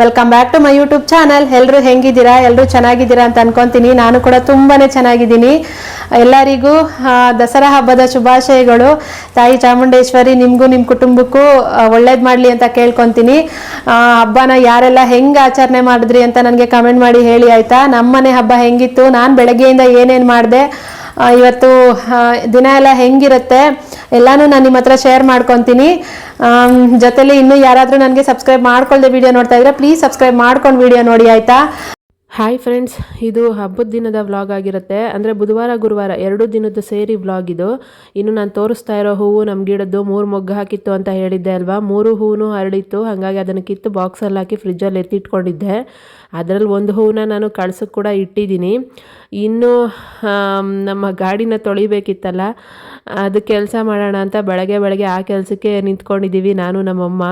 Welcome back to my YouTube channel ಎಲ್ಲರೂ ಹೆಂಗಿದ್ದೀರಾ? ಎಲ್ಲರೂ ಚೆನ್ನಾಗಿದ್ದೀರಾ ಅಂತ ಅನ್ಕೊಂತೀನಿ. ನಾನು ಕೂಡ ತುಂಬಾ ಚೆನ್ನಾಗಿದ್ದೀನಿ. ಎಲ್ಲರಿಗೂ ದಸರಾ ಹಬ್ಬದ ಶುಭಾಶಯಗಳು. ತಾಯಿ ಚಾಮುಂಡೇಶ್ವರಿ, ನಿಮಗೂ ನಿಮ್ಮ ಕುಟುಂಬಕ್ಕೂ ಒಳ್ಳೇದು ಮಾಡಲಿ ಅಂತ ಕೇಳ್ಕೊತೀನಿ. ಹಬ್ಬನ ಯಾರೆಲ್ಲ ಹೆಂಗೆ ಆಚರಣೆ ಮಾಡಿದ್ರಿ ಅಂತ ನನಗೆ ಕಮೆಂಟ್ ಮಾಡಿ ಹೇಳಿ, ಆಯ್ತಾ? ನಮ್ಮನೆ ಹಬ್ಬ ಹೆಂಗಿತ್ತು? ನಾನು ಬೆಳಗ್ಗೆಯಿಂದ ಏನೇನು ಮಾಡಿದೆ? ಇವತ್ತು ದಿನ ಎಲ್ಲ ಹೆಂಗಿರುತ್ತೆ? ಎಲ್ಲಾನು ನಾನು ನಿಮ್ಮ ಹತ್ರ ಶೇರ್ ಮಾಡ್ಕೊತೀನಿ. ಜೊತೆಲಿ ಇನ್ನೂ ಯಾರಾದರೂ ನನಗೆ ಸಬ್ಸ್ಕ್ರೈಬ್ ಮಾಡ್ಕೊಳ್ಳದೆ ವಿಡಿಯೋ ನೋಡ್ತಾ ಇದ್ರೆ ಪ್ಲೀಸ್ ಸಬ್ಸ್ಕ್ರೈಬ್ ಮಾಡ್ಕೊಂಡು ವಿಡಿಯೋ ನೋಡಿ, ಆಯಿತಾ? ಹಾಯ್ ಫ್ರೆಂಡ್ಸ್ ಇದು ಹಬ್ಬದ ದಿನದ ವ್ಲಾಗ್ ಆಗಿರುತ್ತೆ. ಅಂದರೆ ಬುಧವಾರ, ಗುರುವಾರ ಎರಡು ದಿನದ್ದು ಸೇರಿ ವ್ಲಾಗ್ ಇದು. ಇನ್ನು ನಾನು ತೋರಿಸ್ತಾ ಇರೋ ಹೂವು ನಮ್ಮ ಗಿಡದ್ದು ಮೂರು ಮೊಗ್ಗು ಹಾಕಿತ್ತು ಅಂತ ಹೇಳಿದ್ದೆ ಅಲ್ವಾ? ಮೂರು ಹೂವು ಹರಡಿತ್ತು. ಹಾಗಾಗಿ ಅದನ್ನು ಕಿತ್ತು ಬಾಕ್ಸಲ್ಲಿ ಹಾಕಿ ಫ್ರಿಜ್ಜಲ್ಲಿ ಎತ್ತಿಟ್ಕೊಂಡಿದ್ದೆ. ಅದರಲ್ಲಿ ಒಂದು ಹೂವನ್ನ ನಾನು ಕಳ್ಸಕ್ಕೆ ಕೂಡ ಇಟ್ಟಿದ್ದೀನಿ. ಇನ್ನು ನಮ್ಮ ಗಾಡಿನ ತೊಳಿಬೇಕಿತ್ತಲ್ಲ, ಅದು ಕೆಲಸ ಮಾಡೋಣ ಅಂತ ಬೆಳಗ್ಗೆ ಬೆಳಗ್ಗೆ ಆ ಕೆಲಸಕ್ಕೆ ನಿಂತ್ಕೊಂಡಿದ್ದೀವಿ ನಾನು, ನಮ್ಮಮ್ಮ.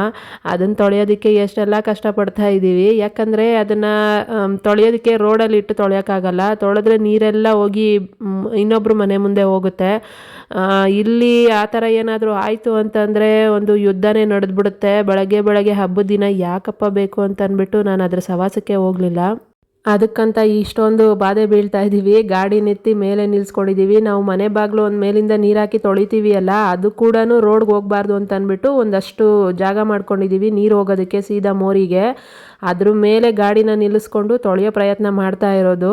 ಅದನ್ನು ತೊಳೆಯೋದಕ್ಕೆ ಎಷ್ಟೆಲ್ಲ ಕಷ್ಟಪಡ್ತಾ ಇದ್ದೀವಿ. ಯಾಕಂದರೆ ಅದನ್ನು ತೊಳೆಯೋದಕ್ಕೆ ರೋಡಲ್ಲಿ ಇಟ್ಟು ತೊಳೆಯೋಕ್ಕಾಗಲ್ಲ. ತೊಳೆದ್ರೆ ನೀರೆಲ್ಲ ಹೋಗಿ ಇನ್ನೊಬ್ಬರು ಮನೆ ಮುಂದೆ ಹೋಗುತ್ತೆ. ಇಲ್ಲಿ ಆ ಥರ ಏನಾದರೂ ಆಯಿತು ಅಂತಂದರೆ ಒಂದು ಯುದ್ಧನೇ ನಡೆದ್ಬಿಡುತ್ತೆ. ಬೆಳಗ್ಗೆ ಬೆಳಗ್ಗೆ ಹಬ್ಬದ ದಿನ ಯಾಕಪ್ಪ ಬೇಕು ಅಂತ ಅಂದ್ಬಿಟ್ಟು ನಾನು ಅದರ ಸವಾಸಕ್ಕೆ ಹೋಗಲಿಲ್ಲ. ಅದಕ್ಕಂತ ಇಷ್ಟೊಂದು ಬಾಧೆ ಬೀಳ್ತಾ ಇದ್ದೀವಿ ಗಾಡಿ ನೆತ್ತಿ ಮೇಲೆ ನಿಲ್ಸ್ಕೊಂಡಿದ್ದೀವಿ ನಾವು ಮನೆ ಬಾಗಿಲು ಒಂದು ಮೇಲಿಂದ ನೀರು ಹಾಕಿ ತೊಳಿತೀವಿ ಅಲ್ಲ, ಅದು ಕೂಡ ರೋಡ್ಗೆ ಹೋಗಬಾರ್ದು ಅಂತ ಅಂದ್ಬಿಟ್ಟು ಒಂದಷ್ಟು ಜಾಗ ಮಾಡ್ಕೊಂಡಿದ್ದೀವಿ ನೀರು ಹೋಗೋದಕ್ಕೆ ಸೀದಾ ಮೋರಿಗೆ. ಅದ್ರ ಮೇಲೆ ಗಾಡಿನ ನಿಲ್ಲಿಸ್ಕೊಂಡು ತೊಳೆಯೋ ಪ್ರಯತ್ನ ಮಾಡ್ತಾ ಇರೋದು.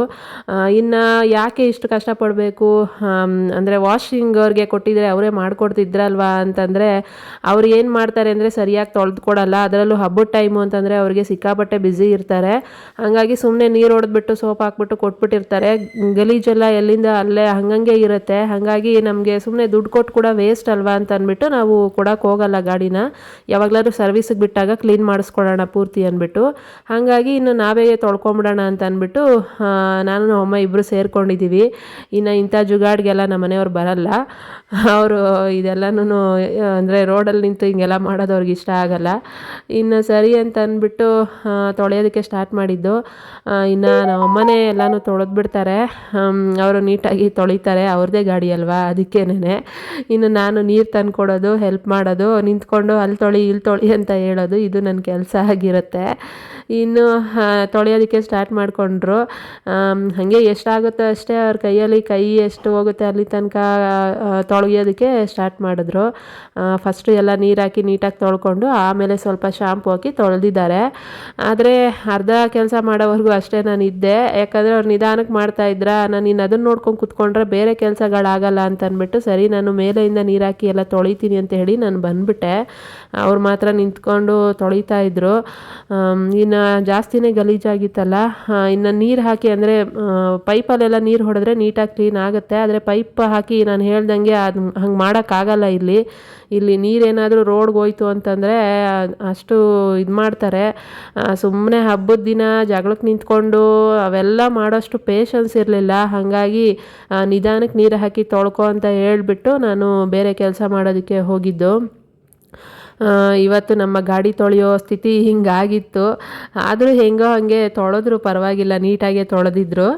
ಇನ್ನು ಯಾಕೆ ಇಷ್ಟು ಕಷ್ಟಪಡಬೇಕು? ಅಂದರೆ ವಾಷಿಂಗ್ ಅವ್ರಿಗೆ ಕೊಟ್ಟಿದ್ರೆ ಅವರೇ ಮಾಡಿಕೊಡ್ತಿದ್ರಲ್ವಾ ಅಂತಂದರೆ ಅವ್ರು ಏನು ಮಾಡ್ತಾರೆ ಅಂದರೆ ಸರಿಯಾಗಿ ತೊಳೆದು ಕೊಡಲ್ಲ ಅದರಲ್ಲೂ ಹಬ್ಬದ ಟೈಮು ಅಂತಂದರೆ ಅವರಿಗೆ ಸಿಕ್ಕಾಪಟ್ಟೆ ಬ್ಯುಸಿ ಇರ್ತಾರೆ. ಹಾಗಾಗಿ ಸುಮ್ಮನೆ ನೀರು ಹೊಡೆದ್ಬಿಟ್ಟು ಸೋಪ್ ಹಾಕ್ಬಿಟ್ಟು ಕೊಟ್ಬಿಟ್ಟಿರ್ತಾರೆ. ಗಲೀಜೆಲ್ಲ ಎಲ್ಲಿಂದ ಅಲ್ಲೇ ಹಂಗಂಗೆ ಇರುತ್ತೆ. ಹಾಗಾಗಿ ನಮಗೆ ಸುಮ್ಮನೆ ದುಡ್ಡು ಕೊಟ್ಟು ಕೂಡ ವೇಸ್ಟ್ ಅಲ್ವಾ ಅಂತ ಅಂದ್ಬಿಟ್ಟು ನಾವು ಕೊಡೋಕೆ ಹೋಗಲ್ಲ ಗಾಡಿನ. ಯಾವಾಗಲಾದ್ರೂ ಸರ್ವಿಸಿಗೆ ಬಿಟ್ಟಾಗ ಕ್ಲೀನ್ ಮಾಡಿಸ್ಕೊಡೋಣ ಪೂರ್ತಿ ಅಂದ್ಬಿಟ್ಟು ಹಾಗಾಗಿ ಇನ್ನು ನಾವೇ ತೊಳ್ಕೊಂಬಿಡೋಣ ಅಂತ ಅಂದ್ಬಿಟ್ಟು ನಾನು ನಮ್ಮ ಅಮ್ಮ ಇಬ್ಬರು ಸೇರ್ಕೊಂಡಿದ್ದೀವಿ ಇನ್ನು ಇಂಥ ಜುಗಾಡ್ಗೆಲ್ಲ ನಮ್ಮ ಮನೆಯವ್ರು ಬರಲ್ಲ. ಅವರು ಇದೆಲ್ಲನೂ ಅಂದರೆ ರೋಡಲ್ಲಿ ನಿಂತು ಹಿಂಗೆಲ್ಲ ಮಾಡೋದು ಅವ್ರಿಗೆ ಇಷ್ಟ ಆಗಲ್ಲ. ಇನ್ನು ಸರಿ ಅಂತ ಅಂದ್ಬಿಟ್ಟು ತೊಳೆಯೋದಕ್ಕೆ ಸ್ಟಾರ್ಟ್ ಮಾಡಿದ್ದು. ಇನ್ನು ನಮ್ಮ ಅಮ್ಮನೇ ಎಲ್ಲನೂ ತೊಳೆದ್ಬಿಡ್ತಾರೆ ಅವರು ನೀಟಾಗಿ ತೊಳಿತಾರೆ. ಅವ್ರದ್ದೇ ಗಾಡಿ ಅಲ್ವಾ? ಅದಕ್ಕೇನೇ ಇನ್ನು ನಾನು ನೀರು ತಂದುಕೊಡೋದು ಹೆಲ್ಪ್ ಮಾಡೋದು, ನಿಂತ್ಕೊಂಡು ಅಲ್ಲಿ ತೊಳಿ, ಇಲ್ಲಿ ತೊಳಿ ಅಂತ ಹೇಳೋದು, ಇದು ನನ್ನ ಕೆಲಸ ಆಗಿರುತ್ತೆ. ಇನ್ನು ತೊಳೆಯೋದಕ್ಕೆ ಸ್ಟಾರ್ಟ್ ಮಾಡಿಕೊಂಡ್ರು. ಹಾಗೆ ಎಷ್ಟಾಗುತ್ತೋ ಅಷ್ಟೇ ಅವ್ರ ಕೈಯಲ್ಲಿ ಕೈ ಎಷ್ಟು ಹೋಗುತ್ತೆ ಅಲ್ಲಿ ತನಕ ತೊಳೆಯೋದಕ್ಕೆ ಸ್ಟಾರ್ಟ್ ಮಾಡಿದ್ರು. ಫಸ್ಟು ಎಲ್ಲ ನೀರು ಹಾಕಿ ನೀಟಾಗಿ ತೊಳ್ಕೊಂಡು ಆಮೇಲೆ ಸ್ವಲ್ಪ ಶಾಂಪು ಹಾಕಿ ತೊಳೆದಿದ್ದಾರೆ. ಆದರೆ ಅರ್ಧ ಕೆಲಸ ಮಾಡೋವರೆಗೂ ಅಷ್ಟೇ ನಾನು ಇದ್ದೆ ಯಾಕಂದರೆ ಅವ್ರು ನಿಧಾನಕ್ಕೆ ಮಾಡ್ತಾ ಇದ್ರ, ನಾನು ಇನ್ನು ಅದನ್ನು ನೋಡ್ಕೊಂಡು ಕುತ್ಕೊಂಡ್ರೆ ಬೇರೆ ಕೆಲಸಗಳಾಗಲ್ಲ ಅಂತ ಅಂದ್ಬಿಟ್ಟು ಸರಿ, ನಾನು ಮೇಲೆಯಿಂದ ನೀರು ಹಾಕಿ ಎಲ್ಲ ತೊಳಿತೀನಿ ಅಂತ ಹೇಳಿ ನಾನು ಬಂದ್ಬಿಟ್ಟೆ. ಅವ್ರು ಮಾತ್ರ ನಿಂತ್ಕೊಂಡು ತೊಳಿತಾ ಇದ್ರು. ಇನ್ನು ಜಾಸ್ತಿನೇ ಗಲೀಜಾಗಿತ್ತಲ್ಲ ಇನ್ನು ನೀರು ಹಾಕಿ ಅಂದರೆ ಪೈಪಲ್ಲೆಲ್ಲ ನೀರು ಹೊಡೆದ್ರೆ ನೀಟಾಗಿ ಕ್ಲೀನ್ ಆಗುತ್ತೆ. ಆದರೆ ಪೈಪ್ ಹಾಕಿ ನಾನು ಹೇಳ್ದಂಗೆ ಅದು ಹಂಗೆ ಮಾಡೋಕ್ಕಾಗಲ್ಲ ಇಲ್ಲಿ. ಇಲ್ಲಿ ನೀರೇನಾದರೂ ರೋಡ್ಗೆ ಹೋಯ್ತು ಅಂತಂದರೆ, ಅಷ್ಟು ಇದು ಮಾಡ್ತಾರೆ. ಸುಮ್ಮನೆ ಹಬ್ಬದ ದಿನ ಜಗಳಕ್ಕೆ ನಿಂತ್ಕೊಂಡು ಅವೆಲ್ಲ ಮಾಡೋಷ್ಟು ಪೇಷನ್ಸ್ ಇರಲಿಲ್ಲ. ಹಾಗಾಗಿ ನಿಧಾನಕ್ಕೆ ನೀರು ಹಾಕಿ ತೊಳ್ಕೊ ಅಂತ ಹೇಳಿಬಿಟ್ಟು ನಾನು ಬೇರೆ ಕೆಲಸ ಮಾಡೋದಕ್ಕೆ ಹೋಗಿದ್ದು. ಇವತ್ತು ನಮ್ಮ ಗಾಡಿ ತೊಳೆಯೋ ಸ್ಥಿತಿ ಹಿಂಗಾಗಿತ್ತು. ಆದರೂ ಹೆಂಗೋ ಹಾಗೆ ತೊಳೆದ್ರು ಪರವಾಗಿಲ್ಲ, ನೀಟಾಗೆ ತೊಳೆದಿದ್ರು.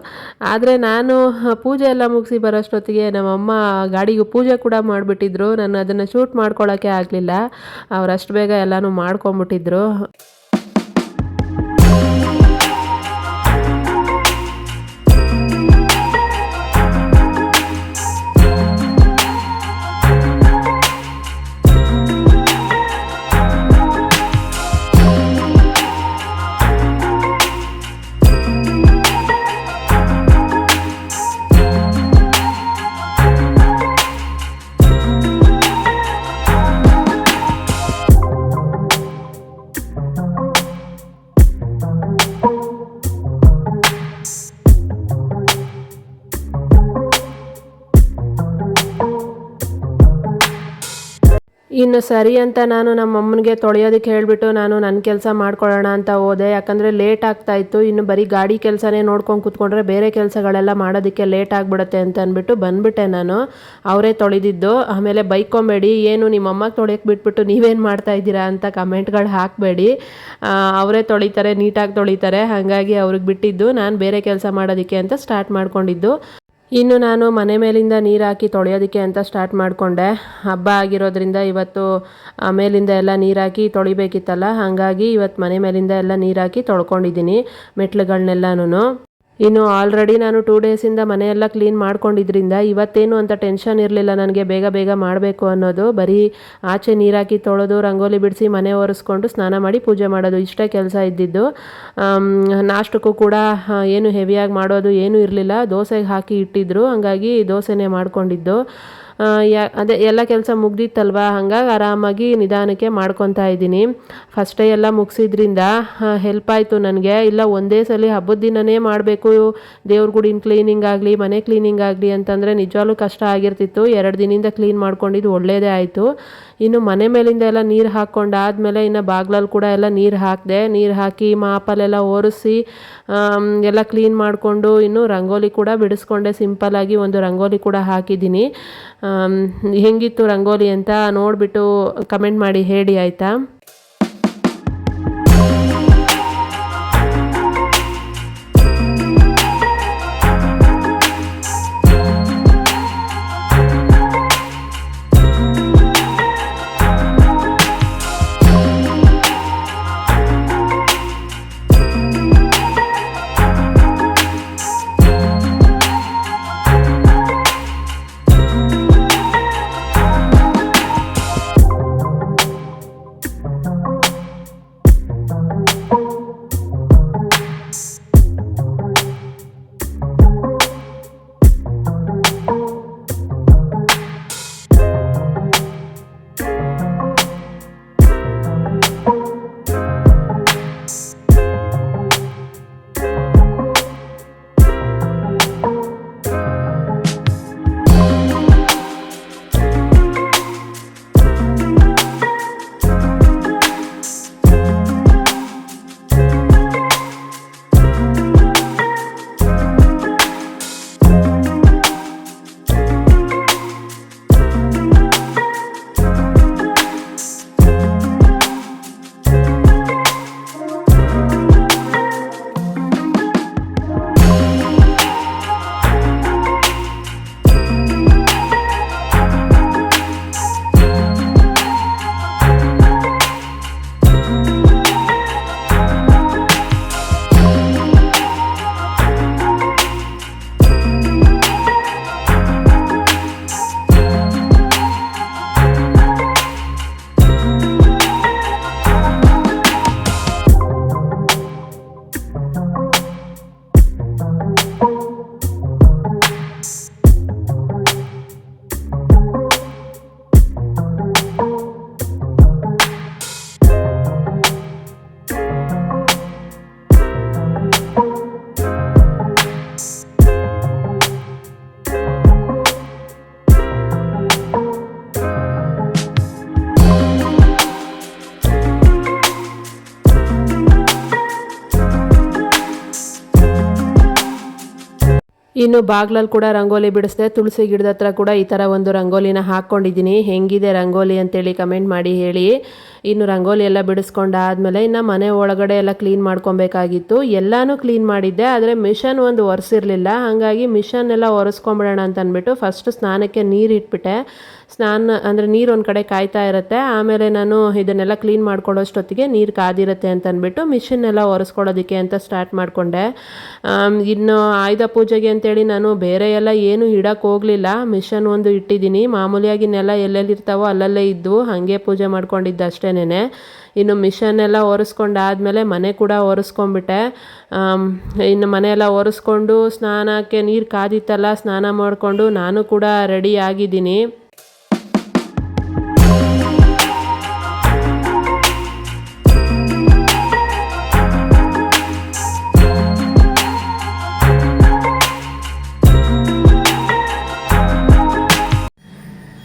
ಆದರೆ ನಾನು ಪೂಜೆ ಎಲ್ಲ ಮುಗಿಸಿ ಬರೋಷ್ಟೊತ್ತಿಗೆ ನಮ್ಮಮ್ಮ ಗಾಡಿಗೂ ಪೂಜೆ ಕೂಡ ಮಾಡಿಬಿಟ್ಟಿದ್ರು. ನಾನು ಅದನ್ನು ಶೂಟ್ ಮಾಡ್ಕೊಳ್ಳೋಕ್ಕೆ ಆಗಲಿಲ್ಲ. ಅವ್ರು ಅಷ್ಟು ಬೇಗ ಎಲ್ಲನೂ ಮಾಡ್ಕೊಂಬಿಟ್ಟಿದ್ರು ಇನ್ನು ಸರಿ ಅಂತ ನಾನು ನಮ್ಮ ಅಮ್ಮನಿಗೆ ತೊಳೆಯೋದಕ್ಕೆ ಹೇಳಿಬಿಟ್ಟು ನಾನು ನನ್ನ ಕೆಲಸ ಮಾಡ್ಕೊಳ್ಳೋಣ ಅಂತ ಹೋದೆ. ಯಾಕಂದರೆ ಲೇಟ್ ಆಗ್ತಾ ಇತ್ತು. ಇನ್ನು ಬರೀ ಗಾಡಿ ಕೆಲಸನೇ ನೋಡ್ಕೊಂಡು ಕೂತ್ಕೊಂಡ್ರೆ ಬೇರೆ ಕೆಲಸಗಳೆಲ್ಲ ಮಾಡೋದಕ್ಕೆ ಲೇಟ್ ಆಗಿಬಿಡುತ್ತೆ ಅಂತ ಅಂದ್ಬಿಟ್ಟು ಬಂದುಬಿಟ್ಟೆ ನಾನು. ಅವರೇ ತೊಳೆದಿದ್ದು. ಆಮೇಲೆ ಬೈಕೊಂಬೇಡಿ. ಏನು ನಿಮ್ಮ ಅಮ್ಮಗೆ ತೊಳೆಯಕ್ಕೆ ಬಿಟ್ಬಿಟ್ಟು ನೀವೇನು ಮಾಡ್ತಾ ಇದ್ದೀರಾ ಅಂತ ಕಮೆಂಟ್ಗಳು ಹಾಕಬೇಡಿ. ಅವರೇ ತೊಳಿತಾರೆ, ನೀಟಾಗಿ ತೊಳಿತಾರೆ. ಹಾಗಾಗಿ ಅವ್ರಿಗೆ ಬಿಟ್ಟಿದ್ದು. ನಾನು ಬೇರೆ ಕೆಲಸ ಮಾಡೋದಕ್ಕೆ ಅಂತ ಸ್ಟಾರ್ಟ್ ಮಾಡ್ಕೊಂಡಿದ್ದು. ಇನ್ನು ನಾನು ಮನೆ ಮೇಲಿಂದ ನೀರು ಹಾಕಿ ತೊಳೆಯೋದಕ್ಕೆ ಅಂತ ಸ್ಟಾರ್ಟ್ ಮಾಡಿಕೊಂಡೆ. ಹಬ್ಬ ಆಗಿರೋದ್ರಿಂದ ಇವತ್ತು ಮೇಲಿಂದ ಎಲ್ಲ ನೀರು ಹಾಕಿ ತೊಳಿಬೇಕಿತ್ತಲ್ಲ, ಹಾಗಾಗಿ ಇವತ್ತು ಮನೆ ಮೇಲಿಂದ ಎಲ್ಲ ನೀರು ಹಾಕಿ ತೊಳ್ಕೊಂಡಿದ್ದೀನಿ ಮೆಟ್ಲುಗಳ್ನೆಲ್ಲನೂ ಇನ್ನು ಆಲ್ರೆಡಿ ನಾನು ಟೂ ಡೇಸಿಂದ ಮನೆಯೆಲ್ಲ ಕ್ಲೀನ್ ಮಾಡ್ಕೊಂಡಿದ್ರಿಂದ ಇವತ್ತೇನು ಅಂತ ಟೆನ್ಷನ್ ಇರಲಿಲ್ಲ. ನನಗೆ ಬೇಗ ಬೇಗ ಮಾಡಬೇಕು ಅನ್ನೋದು. ಬರೀ ಆಚೆ ನೀರಾಕಿ ತೊಳೆದು, ರಂಗೋಲಿ ಬಿಡಿಸಿ ಮನೆ ಒರೆಸ್ಕೊಂಡು ಸ್ನಾನ ಮಾಡಿ ಪೂಜೆ ಮಾಡೋದು ಇಷ್ಟೇ ಕೆಲಸ ಇದ್ದಿದ್ದು. ನಾಷ್ಟಕ್ಕೂ ಕೂಡ ಏನು ಹೆವಿಯಾಗಿ ಮಾಡೋದು ಏನೂ ಇರಲಿಲ್ಲ. ದೋಸೆಗೆ ಹಾಕಿ ಇಟ್ಟಿದ್ರು. ಹಂಗಾಗಿ ದೋಸೆನೇ ಮಾಡ್ಕೊಂಡಿದ್ದು. ಯಾ, ಅದೇ ಎಲ್ಲ ಕೆಲಸ ಮುಗ್ದಿತ್ತಲ್ವ? ಹಂಗಾಗಿ ಆರಾಮಾಗಿ ನಿಧಾನಕ್ಕೆ ಮಾಡ್ಕೊತಾ ಇದ್ದೀನಿ. ಫಸ್ಟೇ ಎಲ್ಲ ಮುಗಿಸಿದ್ರಿಂದ ಹೆಲ್ಪ್ ಆಯಿತು ನನಗೆ. ಇಲ್ಲ, ಒಂದೇ ಸಲ ಹಬ್ಬದ ದಿನನೇ ಮಾಡಬೇಕು. ದೇವ್ರ ಗುಡಿನ ಕ್ಲೀನಿಂಗ್ ಆಗಲಿ, ಮನೆ ಕ್ಲೀನಿಂಗ್ ಆಗಲಿ ಅಂತಂದರೆ ನಿಜವಾಗ್ಲೂ ಕಷ್ಟ ಆಗಿರ್ತಿತ್ತು. ಎರಡು ದಿನದಿಂದ ಕ್ಲೀನ್ ಮಾಡ್ಕೊಂಡಿದ್ದು ಒಳ್ಳೆಯದೇ ಆಯಿತು. ಇನ್ನು ಮನೆ ಮೇಲಿಂದ ಎಲ್ಲ ನೀರು ಹಾಕ್ಕೊಂಡಾದ್ಮೇಲೆ ಇನ್ನು ಬಾಗ್ಲಲ್ಲಿ ಕೂಡ ಎಲ್ಲ ನೀರು ಹಾಕಿದೆ, ನೀರು ಹಾಕಿ ಮಾಪಲ್ಲೆಲ್ಲ ಒರೆಸಿ ಎಲ್ಲ ಕ್ಲೀನ್ ಮಾಡಿಕೊಂಡು ಇನ್ನು ರಂಗೋಲಿ ಕೂಡ ಬಿಡಿಸ್ಕೊಂಡೆ ಸಿಂಪಲ್ಲಾಗಿ ಒಂದು ರಂಗೋಲಿ ಕೂಡ ಹಾಕಿದ್ದೀನಿ. ಹೆಂಗಿತ್ತು ರಂಗೋಲಿ ಅಂತ ನೋಡಿಬಿಟ್ಟು ಕಮೆಂಟ್ ಮಾಡಿ ಹೇಳಿ, ಆಯಿತಾ? ಇನ್ನು ಬಾಗ್ಲಲ್ಲಿ ಕೂಡ ರಂಗೋಲಿ ಬಿಡಿಸಿದೆ, ತುಳಸಿ ಗಿಡದ ಹತ್ರ ಕೂಡ ಈ ಥರ ಒಂದು ರಂಗೋಲಿನ ಹಾಕ್ಕೊಂಡಿದ್ದೀನಿ. ಹೆಂಗಿದೆ ರಂಗೋಲಿ ಅಂತೇಳಿ ಕಮೆಂಟ್ ಮಾಡಿ ಹೇಳಿ. ಇನ್ನು ರಂಗೋಲಿ ಎಲ್ಲ ಬಿಡಿಸ್ಕೊಂಡಾದ್ಮೇಲೆ ಇನ್ನು ಮನೆ ಒಳಗಡೆ ಎಲ್ಲ ಕ್ಲೀನ್ ಮಾಡ್ಕೊಬೇಕಾಗಿತ್ತು. ಎಲ್ಲನೂ ಕ್ಲೀನ್ ಮಾಡಿದ್ದೆ, ಆದರೆ ಮಿಷನ್ ಒಂದು ಒರೆಸಿರಲಿಲ್ಲ. ಹಾಗಾಗಿ ಮಿಷನ್ ಎಲ್ಲ ಒರೆಸ್ಕೊಂಬಿಡೋಣ ಅಂತ ಅಂದ್ಬಿಟ್ಟು ಫಸ್ಟ್ ಸ್ನಾನಕ್ಕೆ ನೀರು ಇಟ್ಬಿಟ್ಟೆ. ಸ್ನಾನ ಅಂದರೆ ನೀರು ಒಂದು ಕಡೆ ಕಾಯ್ತಾ ಇರುತ್ತೆ. ಆಮೇಲೆ ನಾನು ಇದನ್ನೆಲ್ಲ ಕ್ಲೀನ್ ಮಾಡ್ಕೊಳ್ಳೋಷ್ಟೊತ್ತಿಗೆ ನೀರು ಕಾದಿರುತ್ತೆ ಅಂತ ಅಂದ್ಬಿಟ್ಟು ಮಿಷನ್ ಎಲ್ಲ ಒರೆಸ್ಕೊಳ್ಳೋದಕ್ಕೆ ಅಂತ ಸ್ಟಾರ್ಟ್ ಮಾಡಿಕೊಂಡೆ. ಇನ್ನು ಆಯುಧ ಪೂಜೆಗೆ ಅಂತೇಳಿ ನಾನು ಬೇರೆ ಎಲ್ಲ ಏನು ಇಡಕ್ಕೆ ಹೋಗಲಿಲ್ಲ. ಮಿಷನ್ ಒಂದು ಇಟ್ಟಿದ್ದೀನಿ. ಮಾಮೂಲಿಯಾಗಿ ನೆಲ ಎಲ್ಲೆಲ್ಲಿರ್ತಾವೋ ಅಲ್ಲಲ್ಲೇ ಇದ್ದು ಹಾಗೆ ಪೂಜೆ ಮಾಡ್ಕೊಂಡಿದ್ದು ಅಷ್ಟೇನೆ ಇನ್ನು ಮಿಷನ್ ಎಲ್ಲ ಒರೆಸ್ಕೊಂಡಾದ್ಮೇಲೆ ಮನೆ ಕೂಡ ಒರೆಸ್ಕೊಂಡ್ಬಿಟ್ಟೆ. ಇನ್ನು ಮನೆ ಎಲ್ಲ ಒರೆಸ್ಕೊಂಡು ಸ್ನಾನಕ್ಕೆ ನೀರು ಕಾದಿತ್ತಲ್ಲ, ಸ್ನಾನ ಮಾಡಿಕೊಂಡು ನಾನು ಕೂಡ ರೆಡಿ ಆಗಿದ್ದೀನಿ.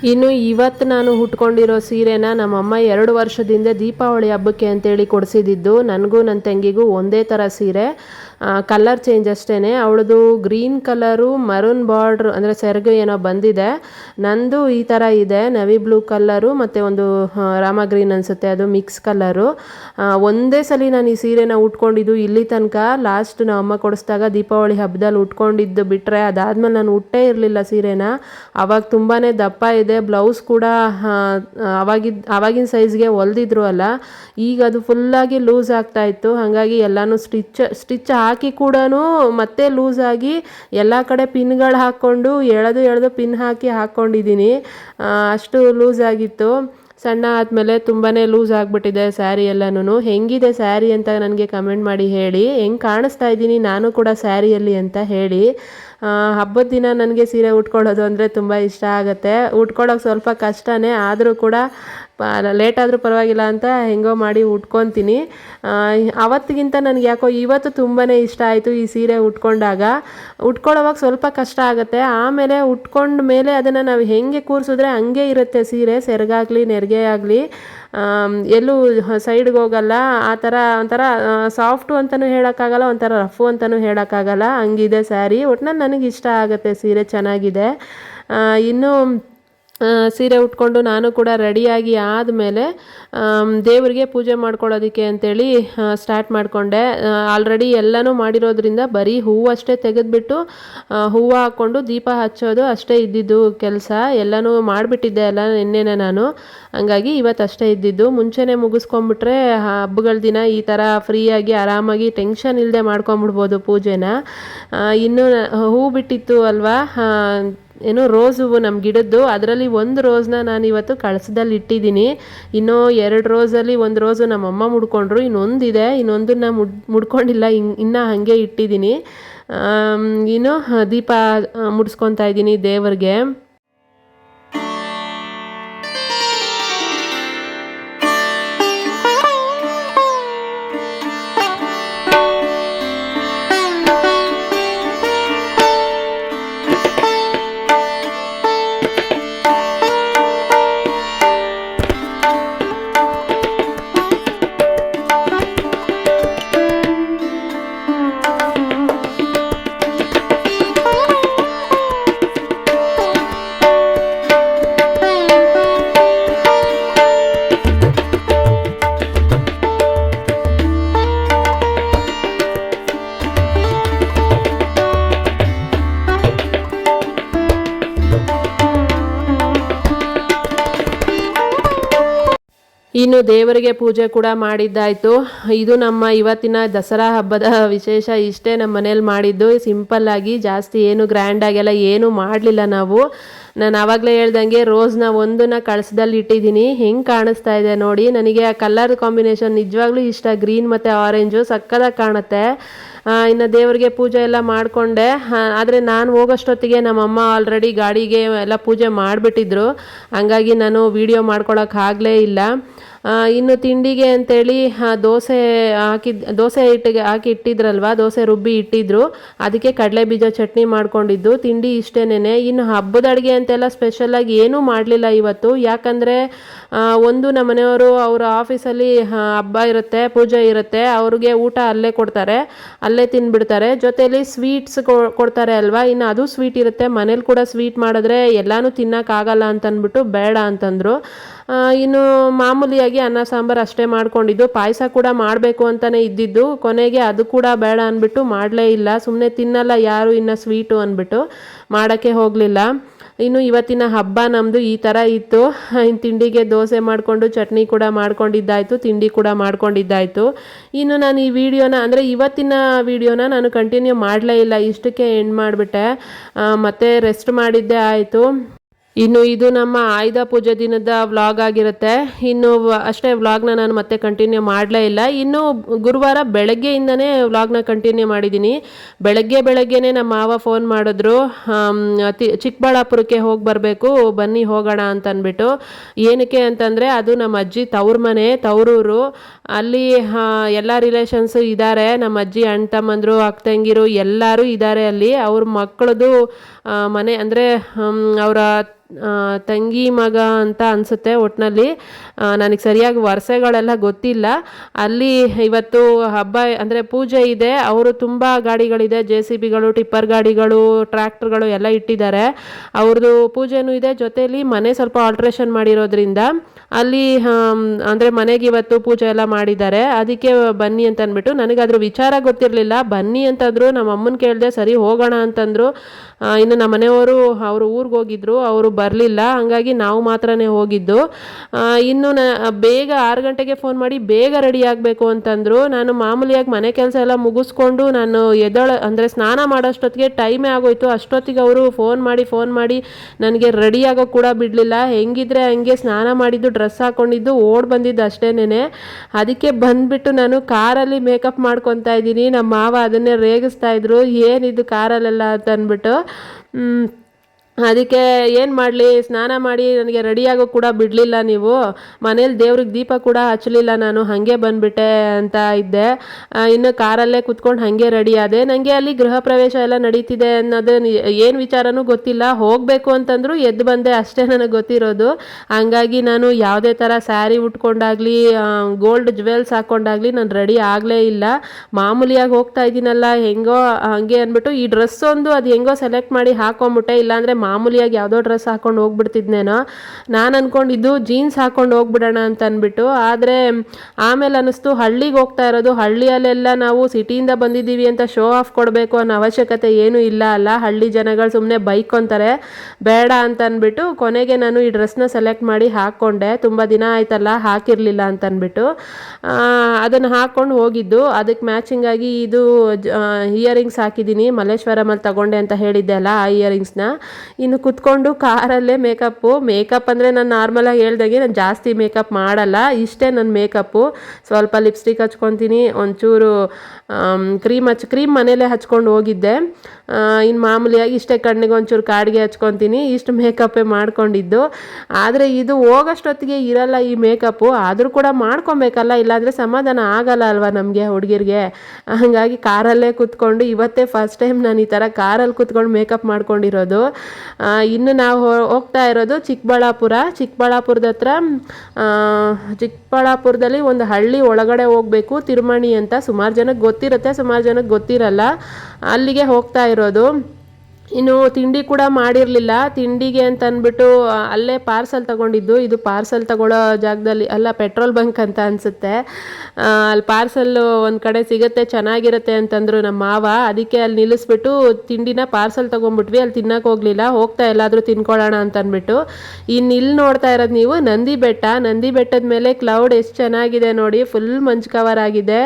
ಇನ್ನು ಇವತ್ತು ನಾನು ಹುಟ್ಕೊಂಡಿರೋ ಸೀರೆನ ನಮ್ಮಮ್ಮ ಎರಡು ವರ್ಷದಿಂದ ದೀಪಾವಳಿ ಹಬ್ಬಕ್ಕೆ ಅಂತೇಳಿ ಕೊಡಿಸಿದ್ದು ನನಗೂ ನನ್ನ ತಂಗಿಗೂ ಒಂದೇ ಥರ ಸೀರೆ. ಕಲರ್ ಚೇಂಜ್ ಅಷ್ಟೇ ಅವಳದು ಗ್ರೀನ್ ಕಲರು ಮರೂನ್ ಬಾರ್ಡ್ರ್ ಅಂದರೆ ಸೆರಗು ಏನೋ ಬಂದಿದೆ. ನಂದು ಈ ಥರ ಇದೆ. ನವಿ ಬ್ಲೂ ಕಲ್ಲರು ಮತ್ತು ಒಂದು ರಾಮ ಗ್ರೀನ್ ಅನಿಸುತ್ತೆ. ಅದು ಮಿಕ್ಸ್ ಕಲರು ಒಂದೇ ಸಲ ನಾನು ಈ ಸೀರೆನ ಉಟ್ಕೊಂಡಿದ್ದು ಇಲ್ಲಿ ತನಕ. ಲಾಸ್ಟ್ ನಮ್ಮ ಅಮ್ಮ ಕೊಡಿಸ್ದಾಗ ದೀಪಾವಳಿ ಹಬ್ಬದಲ್ಲಿ ಉಟ್ಕೊಂಡಿದ್ದು ಬಿಟ್ಟರೆ ಅದಾದಮೇಲೆ ನಾನು ಉಟ್ಟೇ ಇರಲಿಲ್ಲ ಸೀರೆನ. ಅವಾಗ ತುಂಬಾ ದಪ್ಪ ಇದೆ. ಬ್ಲೌಸ್ ಕೂಡ ಆವಾಗಿದ್ದ ಆವಾಗಿನ ಸೈಜ್ಗೆ ಹೊಲ್ದಿದ್ರು ಅಲ್ಲ. ಈಗ ಅದು ಫುಲ್ಲಾಗಿ ಲೂಸ್ ಆಗ್ತಾ ಇತ್ತು. ಹಾಗಾಗಿ ಎಲ್ಲನೂ ಸ್ಟಿಚ್ ಸ್ಟಿಚ್ ಹಾಕಿ ಕೂಡ ಮತ್ತೆ ಲೂಸ್ ಆಗಿ ಎಲ್ಲ ಕಡೆ ಪಿನ್ಗಳು ಹಾಕ್ಕೊಂಡು, ಎಳೆದು ಎಳೆದು ಪಿನ್ ಹಾಕಿ ಹಾಕ್ಕೊಂಡಿದ್ದೀನಿ ಅಷ್ಟು ಲೂಸ್ ಆಗಿತ್ತು. ಸಣ್ಣ ಆದಮೇಲೆ ತುಂಬಾ ಲೂಸ್ ಆಗಿಬಿಟ್ಟಿದೆ ಸ್ಯಾರಿ ಎಲ್ಲನೂ ಹೆಂಗಿದೆ ಸ್ಯಾರಿ ಅಂತ ನನಗೆ ಕಮೆಂಟ್ ಮಾಡಿ ಹೇಳಿ. ಹೆಂಗೆ ಕಾಣಿಸ್ತಾ ಇದ್ದೀನಿ ನಾನು ಕೂಡ ಸ್ಯಾರಿಯಲ್ಲಿ ಅಂತ ಹೇಳಿ. ಹಬ್ಬದ ದಿನ ನನಗೆ ಸೀರೆ ಉಟ್ಕೊಳ್ಳೋದು ಅಂದರೆ ತುಂಬ ಇಷ್ಟ ಆಗುತ್ತೆ. ಉಟ್ಕೊಳ್ಳೋಕೆ ಸ್ವಲ್ಪ ಕಷ್ಟನೇ, ಆದರೂ ಕೂಡ ಲೇಟ್ ಆದರೂ ಪರವಾಗಿಲ್ಲ ಅಂತ ಹೆಂಗೋ ಮಾಡಿ ಉಟ್ಕೊತೀನಿ. ಅವತ್ತಿಗಿಂತ ನನಗೆ ಯಾಕೋ ಇವತ್ತು ತುಂಬಾ ಇಷ್ಟ ಆಯಿತು ಈ ಸೀರೆ ಉಟ್ಕೊಂಡಾಗ. ಉಟ್ಕೊಳ್ಳೋವಾಗ ಸ್ವಲ್ಪ ಕಷ್ಟ ಆಗುತ್ತೆ. ಆಮೇಲೆ ಉಟ್ಕೊಂಡ ಮೇಲೆ ಅದನ್ನು ನಾವು ಹೆಂಗೆ ಕೂರಿಸಿದ್ರೆ ಹಂಗೆ ಇರುತ್ತೆ ಸೀರೆ, ಸೆರಗಾಗಲಿ ನೆರಿಗೆ ಆಗಲಿ ಎಲ್ಲೂ ಸೈಡ್ಗೆ ಹೋಗಲ್ಲ. ಆ ಥರ ಒಂಥರ ಸಾಫ್ಟು ಅಂತಲೂ ಹೇಳೋಕ್ಕಾಗಲ್ಲ, ಒಂಥರ ರಫು ಅಂತಲೂ ಹೇಳೋಕ್ಕಾಗಲ್ಲ. ಹಂಗಿದೆ ಸ್ಯಾರಿ ಒಟ್ನಲ್ಲಿ ನನಗೆ ಇಷ್ಟ ಆಗುತ್ತೆ ಸೀರೆ ಚೆನ್ನಾಗಿದೆ. ಇನ್ನು ಸೀರೆ ಉಟ್ಕೊಂಡು ನಾನು ಕೂಡ ರೆಡಿಯಾಗಿ ಆದಮೇಲೆ ದೇವರಿಗೆ ಪೂಜೆ ಮಾಡ್ಕೊಳ್ಳೋದಕ್ಕೆ ಅಂತೇಳಿ ಸ್ಟಾರ್ಟ್ ಮಾಡಿಕೊಂಡೆ. ಆಲ್ರೆಡಿ ಎಲ್ಲನೂ ಮಾಡಿರೋದ್ರಿಂದ ಬರೀ ಹೂವು ಅಷ್ಟೇ ತೆಗೆದುಬಿಟ್ಟು ಹೂವು ಹಾಕ್ಕೊಂಡು ದೀಪ ಹಚ್ಚೋದು ಅಷ್ಟೇ ಇದ್ದಿದ್ದು ಕೆಲಸ. ಎಲ್ಲನೂ ಮಾಡಿಬಿಟ್ಟಿದ್ದೆ ಎಲ್ಲ ನಿನ್ನೆನೇ ನಾನು. ಹಂಗಾಗಿ ಇವತ್ತು ಅಷ್ಟೇ ಇದ್ದಿದ್ದು. ಮುಂಚೆನೇ ಮುಗಿಸ್ಕೊಂಬಿಟ್ರೆ ಹಬ್ಬಗಳ ದಿನ ಈ ಥರ ಫ್ರೀಯಾಗಿ ಆರಾಮಾಗಿ ಟೆನ್ಷನ್ ಇಲ್ಲದೆ ಮಾಡ್ಕೊಂಬಿಡ್ಬೋದು ಪೂಜೆನ. ಇನ್ನೂ ಹೂ ಬಿಟ್ಟಿತ್ತು ಅಲ್ವಾ? ಏನು ರೋಸ್ ಹೂವು ನಮ್ಮ ಗಿಡದ್ದು. ಅದರಲ್ಲಿ ಒಂದು ರೋಸ್ನ ನಾನು ಇವತ್ತು ಕಳಸದಲ್ಲಿ ಇಟ್ಟಿದ್ದೀನಿ. ಇನ್ನೂ ಎರಡು ರೋಸಲ್ಲಿ ಒಂದು ರೋಸು ನಮ್ಮಮ್ಮ ಮುಡ್ಕೊಂಡ್ರು. ಇನ್ನೊಂದಿದೆ ಇನ್ನೊಂದನ್ನ ಮುಡ್, ಮುಡ್ಕೊಂಡಿಲ್ಲ. ಇನ್, ಇನ್ನೂ ಹಾಗೆ ಇಟ್ಟಿದ್ದೀನಿ. ಇನ್ನು ದೀಪ ಮುಡಿಸ್ಕೊತಾ ಇದ್ದೀನಿ ದೇವ್ರಿಗೆ. ಇನ್ನು ದೇವರಿಗೆ ಪೂಜೆ ಕೂಡ ಮಾಡಿದ್ದಾಯಿತು. ಇದು ನಮ್ಮ ಇವತ್ತಿನ ದಸರಾ ಹಬ್ಬದ ವಿಶೇಷ ಇಷ್ಟೇ ನಮ್ಮ ಮನೇಲಿ ಮಾಡಿದ್ದು. ಸಿಂಪಲ್ ಆಗಿ ಜಾಸ್ತಿ ಏನು ಗ್ರ್ಯಾಂಡಾಗೆಲ್ಲ ಏನು ಮಾಡಲಿಲ್ಲ ನಾವು. ನಾನು ಆವಾಗಲೇ ಹೇಳ್ದಂಗೆ ರೋಸ್ನ ಒಂದನ್ನ ಕಳಸದಲ್ಲಿ ಇಟ್ಟಿದ್ದೀನಿ. ಹೆಂಗೆ ಕಾಣಿಸ್ತಾ ಇದೆ ನೋಡಿ. ನನಗೆ ಆ ಕಲರ್ ಕಾಂಬಿನೇಷನ್ ನಿಜವಾಗ್ಲೂ ಇಷ್ಟ. ಗ್ರೀನ್ ಮತ್ತು ಆರೆಂಜು ಸಕ್ಕದಾಗಿ ಕಾಣುತ್ತೆ. ಇನ್ನು ದೇವರಿಗೆ ಪೂಜೆ ಎಲ್ಲ ಮಾಡಿಕೊಂಡೆ. ಆದರೆ ನಾನು ಹೋಗೋಷ್ಟೊತ್ತಿಗೆ ನಮ್ಮಮ್ಮ ಆಲ್ರೆಡಿ ಗಾಡಿಗೆ ಎಲ್ಲ ಪೂಜೆ ಮಾಡಿಬಿಟ್ಟಿದ್ರು. ಹಂಗಾಗಿ ನಾನು ವಿಡಿಯೋ ಮಾಡ್ಕೊಳಕ್ಕೆ ಆಗಲೇ ಇಲ್ಲ. ಇನ್ನು ತಿಂಡಿಗೆ ಅಂತೇಳಿ ದೋಸೆ ಹಾಕಿದ ದೋಸೆ ಹಿಟ್ಟಿಗೆ ಹಾಕಿ ಇಟ್ಟಿದ್ರಲ್ವ, ದೋಸೆ ರುಬ್ಬಿ ಇಟ್ಟಿದ್ರು, ಅದಕ್ಕೆ ಕಡಲೆ ಬೀಜ ಚಟ್ನಿ ಮಾಡ್ಕೊಂಡಿದ್ದು, ತಿಂಡಿ ಇಷ್ಟೇನೆ ಇನ್ನು ಹಬ್ಬದ ಅಡುಗೆ ಅಂತೆಲ್ಲ ಸ್ಪೆಷಲಾಗಿ ಏನೂ ಮಾಡಲಿಲ್ಲ ಇವತ್ತು. ಯಾಕಂದರೆ ಒಂದು ನಮ್ಮ ಮನೆಯವರು ಅವರ ಆಫೀಸಲ್ಲಿ ಹಬ್ಬ ಇರುತ್ತೆ, ಪೂಜೆ ಇರುತ್ತೆ, ಅವ್ರಿಗೆ ಊಟ ಅಲ್ಲೇ ಕೊಡ್ತಾರೆ, ಅಲ್ಲೇ ತಿಂದ್ಬಿಡ್ತಾರೆ ಜೊತೆಯಲ್ಲಿ ಸ್ವೀಟ್ಸ್ ಕೊಡ್ತಾರೆ ಅಲ್ವಾ? ಇನ್ನು ಅದು ಸ್ವೀಟ್ ಇರುತ್ತೆ. ಮನೇಲಿ ಕೂಡ ಸ್ವೀಟ್ ಮಾಡಿದ್ರೆ ಎಲ್ಲಾನು ತಿನ್ನೋಕ್ಕಾಗಲ್ಲ ಅಂತಂದ್ಬಿಟ್ಟು ಬೇಡ ಅಂತಂದರು. ಇನ್ನು ಮಾಮೂಲಿಯಾಗಿ ಅನ್ನ, ಸಾಂಬಾರು ಅಷ್ಟೇ ಮಾಡ್ಕೊಂಡಿದ್ದು. ಪಾಯಸ ಕೂಡ ಮಾಡಬೇಕು ಅಂತಲೇ ಇದ್ದಿದ್ದು. ಕೊನೆಗೆ ಅದು ಕೂಡ ಬೇಡ ಅಂದ್ಬಿಟ್ಟು ಮಾಡಲೇ ಇಲ್ಲ. ಸುಮ್ಮನೆ ತಿನ್ನಲ್ಲ ಯಾರು, ಇನ್ನು ಸ್ವೀಟು ಅಂದ್ಬಿಟ್ಟು ಮಾಡೋಕ್ಕೆ ಹೋಗಲಿಲ್ಲ. ಇನ್ನು ಇವತ್ತಿನ ಹಬ್ಬ ನಮ್ಮದು ಈ ಥರ ಇತ್ತು. ಇನ್ನು ತಿಂಡಿಗೆ ದೋಸೆ ಮಾಡಿಕೊಂಡು ಚಟ್ನಿ ಕೂಡ ಮಾಡ್ಕೊಂಡಿದ್ದಾಯಿತು, ತಿಂಡಿ ಕೂಡ ಮಾಡ್ಕೊಂಡಿದ್ದಾಯಿತು. ಇನ್ನು ನಾನು ಈ ವಿಡಿಯೋನ, ಅಂದರೆ ಇವತ್ತಿನ ವಿಡಿಯೋನ ನಾನು ಕಂಟಿನ್ಯೂ ಮಾಡಲೇ ಇಲ್ಲ. ಇಷ್ಟಕ್ಕೆ ಎಂಡ್ ಮಾಡಿಬಿಟ್ಟೆ. ಮತ್ತೆ ರೆಸ್ಟ್ ಮಾಡಿದ್ದೇ ಆಯಿತು. ಇನ್ನು ಇದು ನಮ್ಮ ಆಯುಧ ಪೂಜೆ ದಿನದ ವ್ಲಾಗ್ ಆಗಿರುತ್ತೆ. ಇನ್ನು ಅಷ್ಟೇ ವ್ಲಾಗ್ನ ನಾನು ಮತ್ತೆ ಕಂಟಿನ್ಯೂ ಮಾಡಲೇ ಇಲ್ಲ. ಇನ್ನು ಗುರುವಾರ ಬೆಳಗ್ಗೆಯಿಂದನೇ ವ್ಲಾಗ್ನ ಕಂಟಿನ್ಯೂ ಮಾಡಿದ್ದೀನಿ. ಬೆಳಗ್ಗೆ ಬೆಳಗ್ಗೆನೇ ನಮ್ಮ ಮಾವ ಫೋನ್ ಮಾಡಿದ್ರು. ಚಿಕ್ಕಬಳ್ಳಾಪುರಕ್ಕೆ ಹೋಗಿ ಬರಬೇಕು, ಬನ್ನಿ ಹೋಗೋಣ ಅಂತ ಏನಕ್ಕೆ ಅಂತಂದರೆ ಅದು ನಮ್ಮ ಅಜ್ಜಿ ತವ್ರ ಮನೆ, ತವರೂರು. ಅಲ್ಲಿ ಎಲ್ಲ ರಿಲೇಷನ್ಸು ಇದ್ದಾರೆ ನಮ್ಮ ಅಜ್ಜಿ, ಅಣ್ಣ, ತಮ್ಮಂದರು ಅಕ್ಕ ತಂಗಿರು ಎಲ್ಲರೂ ಇದ್ದಾರೆ ಅಲ್ಲಿ. ಅವ್ರ ಮಕ್ಕಳದು ಮನೆ ಅಂದರೆ ಅವರ ತಂಗಿ ಮಗ ಅಂತ ಅನಿಸುತ್ತೆ ಒಟ್ಟಿನಲ್ಲಿ ನನಗೆ ಸರಿಯಾಗಿ ವರ್ಷಗಳೆಲ್ಲ ಗೊತ್ತಿಲ್ಲ. ಅಲ್ಲಿ ಇವತ್ತು ಹಬ್ಬ, ಅಂದರೆ ಪೂಜೆ ಇದೆ. ಅವರು ತುಂಬ ಗಾಡಿಗಳಿದೆ. ಜೆ ಸಿ ಬಿಗಳು, ಟಿಪ್ಪರ್ ಗಾಡಿಗಳು, ಟ್ರ್ಯಾಕ್ಟರ್ಗಳು ಎಲ್ಲ ಇಟ್ಟಿದ್ದಾರೆ. ಅವ್ರದ್ದು ಪೂಜೆನೂ ಇದೆ. ಜೊತೆಯಲ್ಲಿ ಮನೆ ಸ್ವಲ್ಪ ಆಲ್ಟ್ರೇಷನ್ ಮಾಡಿರೋದ್ರಿಂದ ಅಲ್ಲಿ ಅಂದರೆ ಮನೆಗೆ ಇವತ್ತು ಪೂಜೆ ಎಲ್ಲ ಮಾಡಿದ್ದಾರೆ. ಅದಕ್ಕೆ ಬನ್ನಿ ಅಂತ ಅಂದ್ಬಿಟ್ಟು ನನಗೆ ಅದ್ರ ವಿಚಾರ ಗೊತ್ತಿರಲಿಲ್ಲ. ಬನ್ನಿ ಅಂತಂದ್ರು ನಮ್ಮ ಅಮ್ಮನ ಕೇಳಿದೆ ಸರಿ ಹೋಗೋಣ ಅಂತಂದ್ರು. ಇನ್ನು ನಮ್ಮ ಮನೆಯವರು, ಅವರು ಊರಿಗೆ ಹೋಗಿದ್ರು, ಅವರು ಬರಲಿಲ್ಲ. ಹಾಗಾಗಿ ನಾವು ಮಾತ್ರನೇ ಹೋಗಿದ್ದು. ಇನ್ನು ಬೇಗ ಆರು ಗಂಟೆಗೆ ಫೋನ್ ಮಾಡಿ ಬೇಗ ರೆಡಿ ಆಗಬೇಕು ಅಂತಂದರು. ನಾನು ಮಾಮೂಲಿಯಾಗಿ ಮನೆ ಕೆಲಸ ಎಲ್ಲ ಮುಗಿಸ್ಕೊಂಡು ನಾನು ಎದ್ದಳ, ಅಂದರೆ ಸ್ನಾನ ಮಾಡೋಷ್ಟೊತ್ತಿಗೆ ಟೈಮೇ ಆಗೋಯ್ತು. ಅಷ್ಟೊತ್ತಿಗೆ ಅವರು ಫೋನ್ ಮಾಡಿ ಫೋನ್ ಮಾಡಿ ನನಗೆ ರೆಡಿ ಆಗೋ ಕೂಡ ಬಿಡಲಿಲ್ಲ. ಹೆಂಗಿದ್ರೆ ಹಂಗೆ ಸ್ನಾನ ಮಾಡಿದ್ದು ಡ್ರೆಸ್ ಹಾಕ್ಕೊಂಡಿದ್ದು ಓಡ್ ಬಂದಿದ್ದು ಅಷ್ಟೇನೆ ಅದಕ್ಕೆ ಬಂದ್ಬಿಟ್ಟು ನಾನು ಕಾರಲ್ಲಿ ಮೇಕಪ್ ಮಾಡ್ಕೊತಾ ಇದ್ದೀನಿ. ನಮ್ಮ ಮಾವ ಅದನ್ನೇ ರೇಗಿಸ್ತಾ ಇದ್ರು. ಏನಿದು ಕಾರಲ್ಲೆಲ್ಲ ಅಂತ ಅಂದ್ಬಿಟ್ಟು. ಮ್, ಅದಕ್ಕೆ ಏನು ಮಾಡಲಿ? ಸ್ನಾನ ಮಾಡಿ ನನಗೆ ರೆಡಿಯಾಗೋ ಕೂಡ ಬಿಡಲಿಲ್ಲ ನೀವು. ಮನೇಲಿ ದೇವ್ರಿಗೆ ದೀಪ ಕೂಡ ಹಚ್ಚಲಿಲ್ಲ ನಾನು. ಹಾಗೆ ಬಂದುಬಿಟ್ಟೆ ಅಂತ ಇದ್ದೆ. ಇನ್ನು ಕಾರಲ್ಲೇ ಕುತ್ಕೊಂಡು ಹಾಗೆ ರೆಡಿ ಆದೆ. ನನಗೆ ಅಲ್ಲಿ ಗೃಹ ಪ್ರವೇಶ ಎಲ್ಲ ನಡೀತಿದೆ ಅನ್ನೋದು ಏನು ವಿಚಾರನೂ ಗೊತ್ತಿಲ್ಲ. ಹೋಗಬೇಕು ಅಂತಂದರೂ ಎದ್ದು ಬಂದೆ ಅಷ್ಟೇ ನನಗೆ ಗೊತ್ತಿರೋದು. ಹಂಗಾಗಿ ನಾನು ಯಾವುದೇ ಥರ ಸ್ಯಾರಿ ಉಟ್ಕೊಂಡಾಗಲಿ ಗೋಲ್ಡ್ ಜ್ಯುವೆಲ್ಸ್ ಹಾಕ್ಕೊಂಡಾಗಲಿ ನಾನು ರೆಡಿ ಆಗಲೇ ಇಲ್ಲ. ಮಾಮೂಲಿಯಾಗಿ ಹೋಗ್ತಾ ಇದ್ದೀನಲ್ಲ ಹೆಂಗೋ ಹಂಗೆ ಅಂದ್ಬಿಟ್ಟು ಈ ಡ್ರೆಸ್ ಒಂದು ಅದು ಹೆಂಗೋ ಸೆಲೆಕ್ಟ್ ಮಾಡಿ ಹಾಕೊಂಬಿಟ್ಟೆ ಇಲ್ಲಾಂದರೆ ಮಾಮೂಲಿಯಾಗಿ ಯಾವುದೋ ಡ್ರೆಸ್ ಹಾಕೊಂಡು ಹೋಗ್ಬಿಡ್ತಿದ್ನೇನೋ? ನಾನು ಅಂದ್ಕೊಂಡಿದ್ದು ಜೀನ್ಸ್ ಹಾಕೊಂಡು ಹೋಗ್ಬಿಡೋಣ ಅಂತ ಅಂದ್ಬಿಟ್ಟು ಆದರೆ, ಆಮೇಲೆ ಅನ್ನಿಸ್ತು ಹಳ್ಳಿಗೆ ಹೋಗ್ತಾ ಇರೋದು, ಹಳ್ಳಿಯಲ್ಲೆಲ್ಲ ನಾವು ಸಿಟಿಯಿಂದ ಬಂದಿದ್ದೀವಿ ಅಂತ ಶೋ ಆಫ್ ಕೊಡಬೇಕು ಅನ್ನೋ ಅವಶ್ಯಕತೆ ಏನೂ ಇಲ್ಲ ಅಲ್ಲ? ಹಳ್ಳಿ ಜನಗಳು ಸುಮ್ಮನೆ ಬೈಕೊಂತಾರೆ ಬೇಡ ಅಂತ ಅಂದ್ಬಿಟ್ಟು ಕೊನೆಗೆ ನಾನು ಈ ಡ್ರೆಸ್ನ ಸೆಲೆಕ್ಟ್ ಮಾಡಿ ಹಾಕ್ಕೊಂಡೆ. ತುಂಬ ದಿನ ಆಯ್ತಲ್ಲ, ಹಾಕಿರಲಿಲ್ಲ ಅಂತ ಅಂದ್ಬಿಟ್ಟು ಅದನ್ನು ಹಾಕ್ಕೊಂಡು ಹೋಗಿದ್ದು. ಅದಕ್ಕೆ ಮ್ಯಾಚಿಂಗ್ ಆಗಿ ಇದು ಇಯರಿಂಗ್ಸ್ ಹಾಕಿದ್ದೀನಿ. ಮಲ್ಲೇಶ್ವರಮಲ್ಲಿ ತಗೊಂಡೆ ಅಂತ ಹೇಳಿದ್ದೆ ಅಲ್ಲ ಆ ಇಯರಿಂಗ್ಸ್ನ. ಇನ್ನು ಕುತ್ಕೊಂಡು ಕಾರಲ್ಲೇ ಮೇಕಪ್ಪು. ಮೇಕಪ್ ಅಂದರೆ ನಾನು ನಾರ್ಮಲಾಗಿ ಹೇಳ್ದಾಗೆ ನಾನು ಜಾಸ್ತಿ ಮೇಕಪ್ ಮಾಡಲ್ಲ. ಇಷ್ಟೇ ನನ್ನ ಮೇಕಪ್ಪು. ಸ್ವಲ್ಪ ಲಿಪ್ಸ್ಟಿಕ್ ಹಚ್ಕೊತೀನಿ. ಒಂಚೂರು ಕ್ರೀಮ್ ಹಚ್, ಕ್ರೀಮ್ ಮನೇಲೇ ಹಚ್ಕೊಂಡು ಹೋಗಿದ್ದೆ. ಇನ್ನು ಮಾಮೂಲಿಯಾಗಿ ಇಷ್ಟೇ ಕಣ್ಣಿಗೆ ಒಂಚೂರು ಕಾಡಿಗೆ ಹಚ್ಕೊತೀನಿ. ಇಷ್ಟು ಮೇಕಪ್ಪೇ ಮಾಡ್ಕೊಂಡಿದ್ದು. ಆದರೆ ಇದು ಹೋಗೋಷ್ಟೊತ್ತಿಗೆ ಇರಲ್ಲ ಈ ಮೇಕಪ್ಪು. ಆದರೂ ಕೂಡ ಮಾಡ್ಕೊಬೇಕಲ್ಲ, ಇಲ್ಲಾಂದರೆ ಸಮಾಧಾನ ಆಗಲ್ಲ ಅಲ್ವಾ ನಮಗೆ ಹುಡುಗಿರಿಗೆ. ಹಾಗಾಗಿ ಕಾರಲ್ಲೇ ಕೂತ್ಕೊಂಡು ಇವತ್ತೇ ಫಸ್ಟ್ ಟೈಮ್ ನಾನು ಈ ಥರ ಕಾರಲ್ಲಿ ಕೂತ್ಕೊಂಡು ಮೇಕಪ್ ಮಾಡ್ಕೊಂಡಿರೋದು. ಇನ್ನು ನಾವು ಹೋಗ್ತಾ ಇರೋದು ಚಿಕ್ಕಬಳ್ಳಾಪುರ. ಚಿಕ್ಕಬಳ್ಳಾಪುರದ ಹತ್ರ ಚಿಕ್ಕಬಳ್ಳಾಪುರದಲ್ಲಿ ಒಂದು ಹಳ್ಳಿ ಒಳಗಡೆ ಹೋಗಬೇಕು, ತಿರುಮಣಿ ಅಂತ. ಸುಮಾರು ಜನಕ್ಕೆ ಗೊತ್ತಿರುತ್ತೆ, ಸುಮಾರು ಜನಕ್ಕೆ ಗೊತ್ತಿರಲ್ಲ. ಅಲ್ಲಿಗೆ ಹೋಗ್ತಾ ಇರೋದು. ಇನ್ನು ತಿಂಡಿ ಕೂಡ ಮಾಡಿರಲಿಲ್ಲ. ತಿಂಡಿಗೆ ಅಂತ ಅಂದ್ಬಿಟ್ಟು ಅಲ್ಲೇ ಪಾರ್ಸಲ್ ತಗೊಂಡಿದ್ದು. ಇದು ಪಾರ್ಸಲ್ ತಗೊಳ್ಳೋ ಜಾಗದಲ್ಲಿ, ಅಲ್ಲ, ಪೆಟ್ರೋಲ್ ಬಂಕ್ ಅಂತ ಅನಿಸುತ್ತೆ. ಅಲ್ಲಿ ಪಾರ್ಸಲ್ಲು ಒಂದು ಕಡೆ ಸಿಗುತ್ತೆ, ಚೆನ್ನಾಗಿರುತ್ತೆ ಅಂತಂದರು ನಮ್ಮ ಮಾವ. ಅದಕ್ಕೆ ಅಲ್ಲಿ ನಿಲ್ಲಿಸ್ಬಿಟ್ಟು ತಿಂಡಿನ ಪಾರ್ಸಲ್ ತೊಗೊಂಡ್ಬಿಟ್ವಿ ಅಲ್ಲಿ ತಿನ್ನಕ್ಕೆ ಹೋಗಲಿಲ್ಲ. ಹೋಗ್ತಾ ಎಲ್ಲಾದರೂ ತಿನ್ಕೊಳ್ಳೋಣ ಅಂತ ಅಂದ್ಬಿಟ್ಟು. ಇನ್ನು ಇಲ್ಲಿ ನೋಡ್ತಾ ಇರೋದು ನೀವು, ನಂದಿ ಬೆಟ್ಟ. ನಂದಿ ಬೆಟ್ಟದ ಮೇಲೆ ಕ್ಲೌಡ್ ಎಷ್ಟು ಚೆನ್ನಾಗಿದೆ ನೋಡಿ. ಫುಲ್ ಮಂಜು ಕವರ್ ಆಗಿದೆ.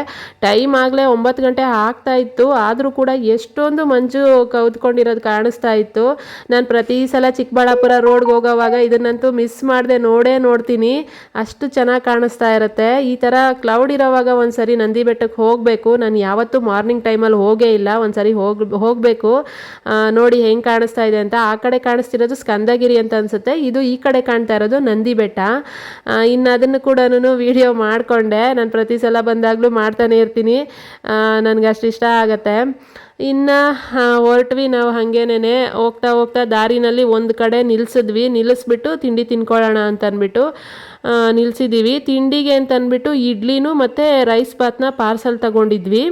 ಟೈಮ್ ಆಗಲೇ ಒಂಬತ್ತು ಗಂಟೆ ಆಗ್ತಾ ಇತ್ತು. ಆದರೂ ಕೂಡ ಎಷ್ಟೊಂದು ಮಂಜು ಕೌದ್ಕೊಂಡಿರೋದು ಕಾಣಿಸ್ತಾ ಇತ್ತು. ನಾನು ಪ್ರತಿ ಸಲ ಚಿಕ್ಕಬಳ್ಳಾಪುರ ರೋಡ್ಗೆ ಹೋಗೋವಾಗ ಇದನ್ನಂತೂ ಮಿಸ್ ಮಾಡದೆ ನೋಡೇ ನೋಡ್ತೀನಿ. ಅಷ್ಟು ಚೆನ್ನಾಗಿ ಕಾಣಿಸ್ತಾ ಇರುತ್ತೆ. ಈ ಥರ ಕ್ಲೌಡ್ ಇರೋವಾಗ ಒಂದ್ಸರಿ ನಂದಿ ಬೆಟ್ಟಕ್ಕೆ ಹೋಗಬೇಕು. ನಾನು ಯಾವತ್ತೂ ಮಾರ್ನಿಂಗ್ ಟೈಮಲ್ಲಿ ಹೋಗೇ ಇಲ್ಲ. ಒಂದ್ಸರಿ ಹೋಗ್, ಹೋಗಬೇಕು. ನೋಡಿ ಹೆಂಗೆ ಕಾಣಿಸ್ತಾ ಇದೆ ಅಂತ. ಆ ಕಡೆ ಕಾಣಿಸ್ತಿರೋದು ಸ್ಕಂದಗಿರಿ ಅಂತ ಅನಿಸುತ್ತೆ. ಇದು ಈ ಕಡೆ ಕಾಣ್ತಾ ಇರೋದು ನಂದಿ ಬೆಟ್ಟ ಇನ್ನು ಅದನ್ನು ಕೂಡ ವಿಡಿಯೋ ಮಾಡಿಕೊಂಡೆ. ನಾನು ಪ್ರತಿ ಸಲ ಬಂದಾಗಲೂ ಮಾಡ್ತಾನೆ ಇರ್ತೀನಿ. ನನಗೆ ಅಷ್ಟು ಇಷ್ಟ ಆಗತ್ತೆ. ಇನ್ನು ಹೊರಟ್ವಿ ನಾವು ಹಾಗೇನೇ ಹೋಗ್ತಾ ಹೋಗ್ತಾ ದಾರಿನಲ್ಲಿ ಒಂದು ಕಡೆ ನಿಲ್ಲಿಸಿದ್ವಿ ನಿಲ್ಲಿಸ್ಬಿಟ್ಟು ತಿಂಡಿ ತಿನ್ಕೊಳ್ಳೋಣ ಅಂತಂದ್ಬಿಟ್ಟು ನಿಲ್ಲಿಸಿದ್ದೀವಿ ತಿಂಡಿಗೆ ಅಂತ ಅಂದ್ಬಿಟ್ಟು ಇಡ್ಲಿನೂ ಮತ್ತು ರೈಸ್ ಬಾತ್ನ ಪಾರ್ಸಲ್ ತಗೊಂಡಿದ್ವಿ.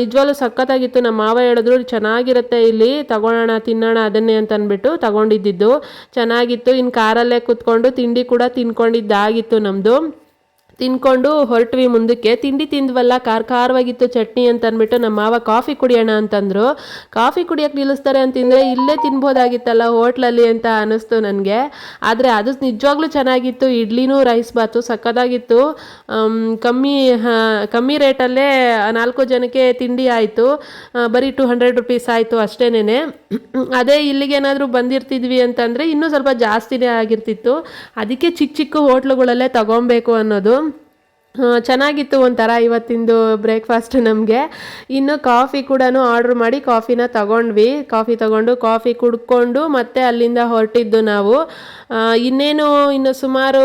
ನಿಜವಾಗ್ಲೂ ಸಖತ್ತಾಗಿತ್ತು. ನಮ್ಮ ಮಾವ ಹೇಳಿದ್ರು, ಚೆನ್ನಾಗಿರುತ್ತೆ ಇಲ್ಲಿ, ತಗೊಳ್ಳೋಣ, ತಿನ್ನೋಣ, ಅದನ್ನೇ ಅಂತಂದ್ಬಿಟ್ಟು ತಗೊಂಡಿದ್ದಿದ್ದು. ಚೆನ್ನಾಗಿತ್ತು. ಇನ್ನು ಕಾರಲ್ಲೇ ಕೂತ್ಕೊಂಡು ತಿಂಡಿ ಕೂಡ ತಿನ್ಕೊಂಡಿದ್ದಾಗಿತ್ತು ನಮ್ಮದು ತಿನ್ಕೊಂಡು ಹೊರಟ್ವಿ ಮುಂದಕ್ಕೆ. ತಿಂಡಿ ತಿಂದ್ವಲ್ಲ, ಖಾರ ಖಾರವಾಗಿತ್ತು ಚಟ್ನಿ ಅಂತ ಅಂದ್ಬಿಟ್ಟು ನಮ್ಮ ಮಾವ ಕಾಫಿ ಕುಡಿಯೋಣ ಅಂತಂದ್ರು. ಕಾಫಿ ಕುಡಿಯೋಕೆ ನಿಲ್ಲಿಸ್ತಾರೆ ಅಂತಂದರೆ ಇಲ್ಲೇ ತಿನ್ಬೋದಾಗಿತ್ತಲ್ಲ ಹೋಟ್ಲಲ್ಲಿ ಅಂತ ಅನ್ನಿಸ್ತು ನನಗೆ. ಆದರೆ ಅದು ನಿಜವಾಗ್ಲೂ ಚೆನ್ನಾಗಿತ್ತು. ಇಡ್ಲಿನೂ ರೈಸ್ ಬಾತು ಸಕ್ಕತ್ತಾಗಿತ್ತು ಕಮ್ಮಿ ಕಮ್ಮಿ ರೇಟಲ್ಲೇ ನಾಲ್ಕು ಜನಕ್ಕೆ ತಿಂಡಿ ಆಯಿತು. ಬರೀ ಟು ಹಂಡ್ರೆಡ್ ರುಪೀಸ್ ಆಯಿತು ಅಷ್ಟೇನೆ ಅದೇ ಇಲ್ಲಿಗೇನಾದರೂ ಬಂದಿರ್ತಿದ್ವಿ ಅಂತಂದರೆ ಇನ್ನೂ ಸ್ವಲ್ಪ ಜಾಸ್ತಿನೇ ಆಗಿರ್ತಿತ್ತು. ಅದಕ್ಕೆ ಚಿಕ್ಕ ಚಿಕ್ಕ ಹೋಟ್ಲುಗಳಲ್ಲೇ ತಗೊಬೇಕು ಅನ್ನೋದು. ಚೆನ್ನಾಗಿತ್ತು ಒಂಥರ ಇವತ್ತಿಂದು ಬ್ರೇಕ್ಫಾಸ್ಟ್ ನಮಗೆ. ಇನ್ನು ಕಾಫಿ ಕೂಡ ಆರ್ಡ್ರ್ ಮಾಡಿ ಕಾಫಿನ ತಗೊಂಡ್ವಿ. ಕಾಫಿ ತಗೊಂಡು ಕಾಫಿ ಕುಡ್ಕೊಂಡು ಮತ್ತೆ ಅಲ್ಲಿಂದ ಹೊರಟಿದ್ದು ನಾವು. ಇನ್ನೇನು, ಇನ್ನು ಸುಮಾರು,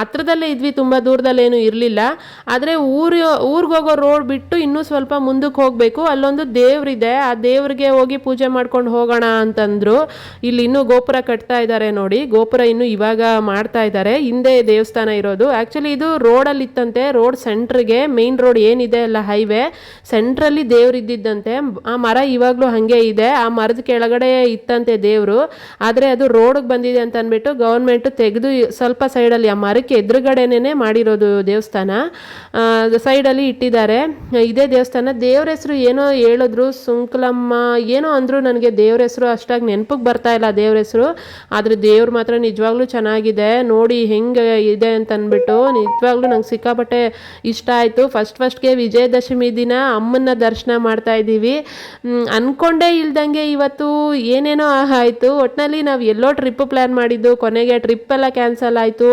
ಹತ್ರದಲ್ಲೇ ಇದ್ವಿ, ತುಂಬ ದೂರದಲ್ಲೇನು ಇರಲಿಲ್ಲ. ಆದರೆ ಊರು ಊರಿಗೆ ಹೋಗೋ ರೋಡ್ ಬಿಟ್ಟು ಇನ್ನೂ ಸ್ವಲ್ಪ ಮುಂದಕ್ಕೆ ಹೋಗಬೇಕು. ಅಲ್ಲೊಂದು ದೇವ್ರಿದೆ. ಆ ದೇವ್ರಿಗೆ ಹೋಗಿ ಪೂಜೆ ಮಾಡ್ಕೊಂಡು ಹೋಗೋಣ ಅಂತಂದರು. ಇಲ್ಲಿ ಇನ್ನೂ ಗೋಪುರ ಕಟ್ತಾ ಇದ್ದಾರೆ ನೋಡಿ. ಗೋಪುರ ಇನ್ನು ಇವಾಗ ಮಾಡ್ತಾ ಇದ್ದಾರೆ ಹಿಂದೆ ದೇವಸ್ಥಾನ ಇರೋದು. ಆ್ಯಕ್ಚುಲಿ ಇದು ರೋಡಲ್ಲಿ ಇತ್ತಂತೆ ರೋಡ್ ಸೆಂಟ್ರಿಗೆ ಮೇನ್ ರೋಡ್ ಏನಿದೆ ಅಲ್ಲ ಹೈವೇ ಸೆಂಟ್ರಲ್ಲಿ ದೇವ್ರು ಇದ್ದಿದ್ದಂತೆ, ಆ ಮರ ಇವಾಗಲೂ ಹಾಗೆ ಇದೆ, ಆ ಮರದ ಕೆಳಗಡೆ ಇತ್ತಂತೆ ದೇವರು, ಆದರೆ ಅದು ರೋಡ್ಗೆ ಬಂದಿದೆ ಅಂತ ಅಂದ್ಬಿಟ್ಟು ಗೌರ್ಮೆಂಟು ತೆಗೆದು ಸ್ವಲ್ಪ ಸೈಡಲ್ಲಿ ಆ ಮರಕ್ಕೆ ಎದುರುಗಡೆನೇ ಮಾಡಿರೋದು ದೇವಸ್ಥಾನ ಸೈಡಲ್ಲಿ ಇಟ್ಟಿದ್ದಾರೆ. ಇದೇ ದೇವಸ್ಥಾನ, ದೇವ್ರ ಹೆಸರು ಏನೋ ಹೇಳಿದ್ರು, ಸುಂಕಲಮ್ಮ, ಏನೋ ಅಂದರು ನನಗೆ ದೇವ್ರ ಹೆಸರು ಅಷ್ಟಾಗಿ ನೆನಪಿಗೆ ಬರ್ತಾ ಇಲ್ಲ ದೇವ್ರ ಹೆಸರು, ಆದರೆ ದೇವ್ರು ಮಾತ್ರ ನಿಜವಾಗ್ಲೂ ಚೆನ್ನಾಗಿದೆ, ನೋಡಿ ಹೆಂಗೆ ಇದೆ ಅಂತ ಅಂದ್ಬಿಟ್ಟು ನಿಜವಾಗ್ಲೂ ನಂಗೆ ಸಿಕ್ಕಾಪಟ್ಟೆ ಇಷ್ಟ ಆಯಿತು. ಫಸ್ಟ್ ಫಸ್ಟ್ಗೆ ವಿಜಯದಶಮಿ ದಿನ ಅಮ್ಮನ ದರ್ಶನ ಮಾಡ್ತಾ ಇದ್ದೀವಿ. ಅಂದ್ಕೊಂಡೇ ಇಲ್ದಂಗೆ ಇವತ್ತು ಏನೇನೋ ಆಯಿತು. ಒಟ್ಟಿನಲ್ಲಿ ನಾವು ಎಲ್ಲೋ ಟ್ರಿಪ್ ಪ್ಲ್ಯಾನ್ ಮಾಡಿದ್ದು, ಕೊನೆಗೆ ಟ್ರಿಪ್ ಎಲ್ಲ ಕ್ಯಾನ್ಸಲ್ ಆಯಿತು.